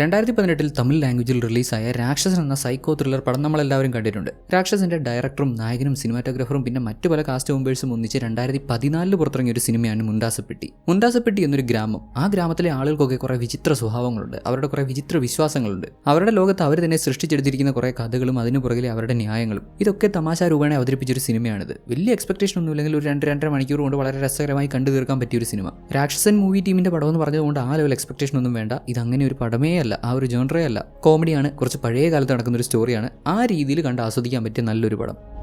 രണ്ടായിരത്തി പതിനെട്ടിൽ തമിഴ് ലാംഗ്വേജിൽ റിലീസായ രാക്ഷസൻ എന്ന സൈക്കോ ത്രില്ലർ പടം നമ്മളെല്ലാവരും കണ്ടിട്ടുണ്ട്. രാക്ഷസന്റെ ഡയറക്ടറും നായകനും സിനിമാറ്റോഗ്രാഫറും പിന്നെ മറ്റു പല കാസ്റ്റ് മെമ്പേഴ്സും ഒന്നിച്ച് രണ്ടായിരത്തി പതിനാലിൽ പുറത്തിറങ്ങിയ ഒരു സിനിമയാണ് മുണ്ടാസപ്പെട്ടി. മുണ്ടാസപ്പെട്ടി എന്നൊരു ഗ്രാമം. ആ ഗ്രാമത്തിലെ ആളുകൾക്കൊക്കെ കുറെ വിചിത്ര സ്വഭാവങ്ങളുണ്ട്. അവരുടെ കുറെ വിചിത്ര വിശ്വാസങ്ങളുണ്ട്. അവരുടെ ലോകത്ത് അവർ തന്നെ സൃഷ്ടിച്ചെടുത്തിരിക്കുന്ന കുറെ കഥകളും അതിനു പുറകിലെ അവരുടെ ന്യായങ്ങളും. ഇതൊക്കെ തമാശ രൂപേണ അവതരിപ്പിച്ചൊരു സിനിമയാണിത് വലിയ എക്സ്പെക്ടേഷൻ ഒന്നും ഇല്ലെങ്കിൽ ഒരു രണ്ട് രണ്ടര മണിക്കൂർ കൊണ്ട് വളരെ രസകരമായി കണ്ടു തീർക്കാൻ പറ്റിയ ഒരു സിനിമ രാക്ഷസൻ മൂവി ടീമിന്റെ പടം എന്ന് പറഞ്ഞതുകൊണ്ട് ആ ലെവൽ എക്സ്പെക്ടേഷൻ ഒന്നും വേണ്ട. ഇത് അങ്ങനെ ഒരു പടമേ അല്ല. ആ ഒരു ജോൺറേ അല്ല. കോമഡിയാണ് കുറച്ച് പഴയ കാലത്ത് നടക്കുന്ന ഒരു സ്റ്റോറിയാണ് ആ രീതിയിൽ കണ്ട് ആസ്വദിക്കാൻ പറ്റിയ നല്ലൊരു പടം.